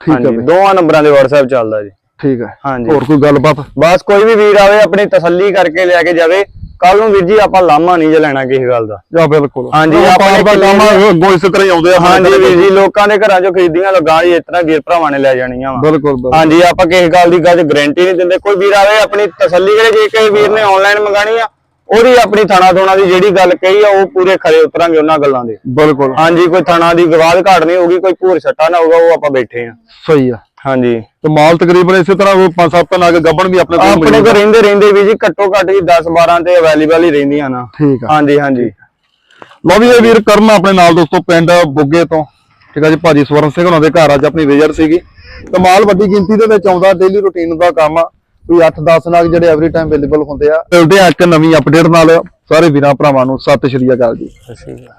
ਠੀਕ ਬਈ ਦੋਵਾਂ ਨੰਬਰਾਂ ਦੇ WhatsApp ਚੱਲਦਾ ਜੀ। ਠੀਕ ਹੈ ਹਾਂਜੀ। ਹੋਰ ਕੋਈ ਗੱਲਬਾਤ? ਬਸ ਕੋਈ ਵੀ ਵੀਰ ਆਵੇ ਆਪਣੀ ਤਸੱਲੀ ਕਰਕੇ ਲੈ ਕੇ ਜਾਵੇ ਕੱਲ ਨੂੰ ਵੀਰ ਜੀ ਆਪਾਂ ਲਾਮਾ ਨਹੀਂ ਜੇ ਲੈਣਾ ਕਿਸੇ ਗੱਲ ਦਾ। ਜਾਂ ਬਿਲਕੁਲ। ਹਾਂਜੀ, ਉਹ ਆਪਣੇ ਪਾਰ ਦਾ ਕੰਮ ਆ, ਅੱਗੋਂ ਇਸੇ ਤਰ੍ਹਾਂ ਹੀ ਆਉਂਦੇ ਆ ਹਾਂਜੀ ਵੀਰ ਜੀ ਲੋਕਾਂ। ਦੇ ਘਰਾਂ ਚੋਂ ਖਰੀਦੀਆਂ ਲਗਾ ਇਸ ਤਰ੍ਹਾਂ ਵੀਰ ਭਰਾਵਾਂ ਨੇ ਲੈ ਜਾਣੀਆਂ ਵਾ। ਬਿਲਕੁਲ ਹਾਂਜੀ ਆਪਾਂ ਕਿਸੇ ਗੱਲ ਦੀ ਗੱਲ ਗਾਰੰਟੀ ਨਹੀਂ ਦਿੰਦੇ। ਕੋਈ ਵੀਰ ਆਵੇ ਆਪਣੀ ਤਸੱਲੀ ਕਰੇ ਜੇ ਕਿਸੇ ਵੀਰ ਨੇ ਆਨਲਾਈਨ ਮੰਗਾਣੀ ਆ ਉਹਦੀ ਆਪਣੀ ਥਾਣਾ ਥੋਣਾ ਦੀ ਜਿਹੜੀ ਗੱਲ ਕਹੀ ਆ ਉਹ ਪੂਰੇ ਖਰੇ ਉਤਰਾਂਗੇ ਉਹਨਾਂ ਗੱਲਾਂ ਦੇ। ਬਿਲਕੁਲ। ਹਾਂਜੀ ਕੋਈ ਥਾਣਾ ਦੀ ਗਵਾਦ ਘਾਟ ਨਹੀਂ ਹੋਊਗੀ ਕੋਈ ਭੂਰ ਛੱਟਾ ਨਾ ਹੋਊਗਾ ਉਹ ਆਪਾਂ ਬੈਠੇ ਆ। ਸਹੀ ਆ। ਹਾਂਜੀ। ਤੇ ਮਾਲ ਤਕਰੀਬਨ ਇਸੇ ਤਰ੍ਹਾਂ ਉਹ ਪੰਜ ਸੱਤ ਨਾਲ ਗੱਬਣ ਵੀ ਆਪਣੇ ਕੋਲ ਆਪਣੇ ਕੋਲ। ਰਹਿੰਦੇ ਰਹਿੰਦੇ ਵੀ ਜੀ ਘੱਟੋ ਘੱਟ ਜੀ 10 12 ਤੇ ਅਵੇਲੇਬਲ ਹੀ ਰਹਿੰਦੀਆਂ ਨਾ। ਠੀਕ ਆ। ਹਾਂਜੀ ਹਾਂਜੀ। ਲਓ ਵੀ ਇਹ ਵੀਰ ਕਰਨ ਆਪਣੇ ਨਾਲ ਦੋਸਤੋ ਪਿੰਡ ਬੁੱਗੇ ਤੋਂ। ਠੀਕ ਆ ਜੀ ਭਾਜੀ ਸਵਰਨ ਸਿੰਘ ਉਹਨਾਂ ਦੇ ਘਰ ਅੱਜ ਆਪਣੀ ਵਿਜ਼ਿਟ ਸੀਗੀ। ਤੇ ਮਾਲ ਵੱਡੀ ਗਿਣਤੀ ਦੇ ਵਿੱਚ ਆਉਂਦਾ ਡੇਲੀ ਰੁਟੀਨ ਦਾ ਕੰਮ ਆ। ਕੋਈ 8-10 ਨਾਗ ਜਿਹੜੇ ਐਵਰੀ ਟਾਈਮ ਅਵੇਲੇਬਲ ਹੁੰਦੇ ਆ। ਮਿਲਦੇ ਆ ਇੱਕ ਨਵੀਂ ਅਪਡੇਟ ਨਾਲ ਸਾਰੇ ਵੀਰਾਂ ਭਰਾਵਾਂ ਨੂੰ ਸਤਿ ਸ਼੍ਰੀ ਅਕਾਲ ਜੀ। ਸਤਿ ਸ਼੍ਰੀ ਅਕਾਲ।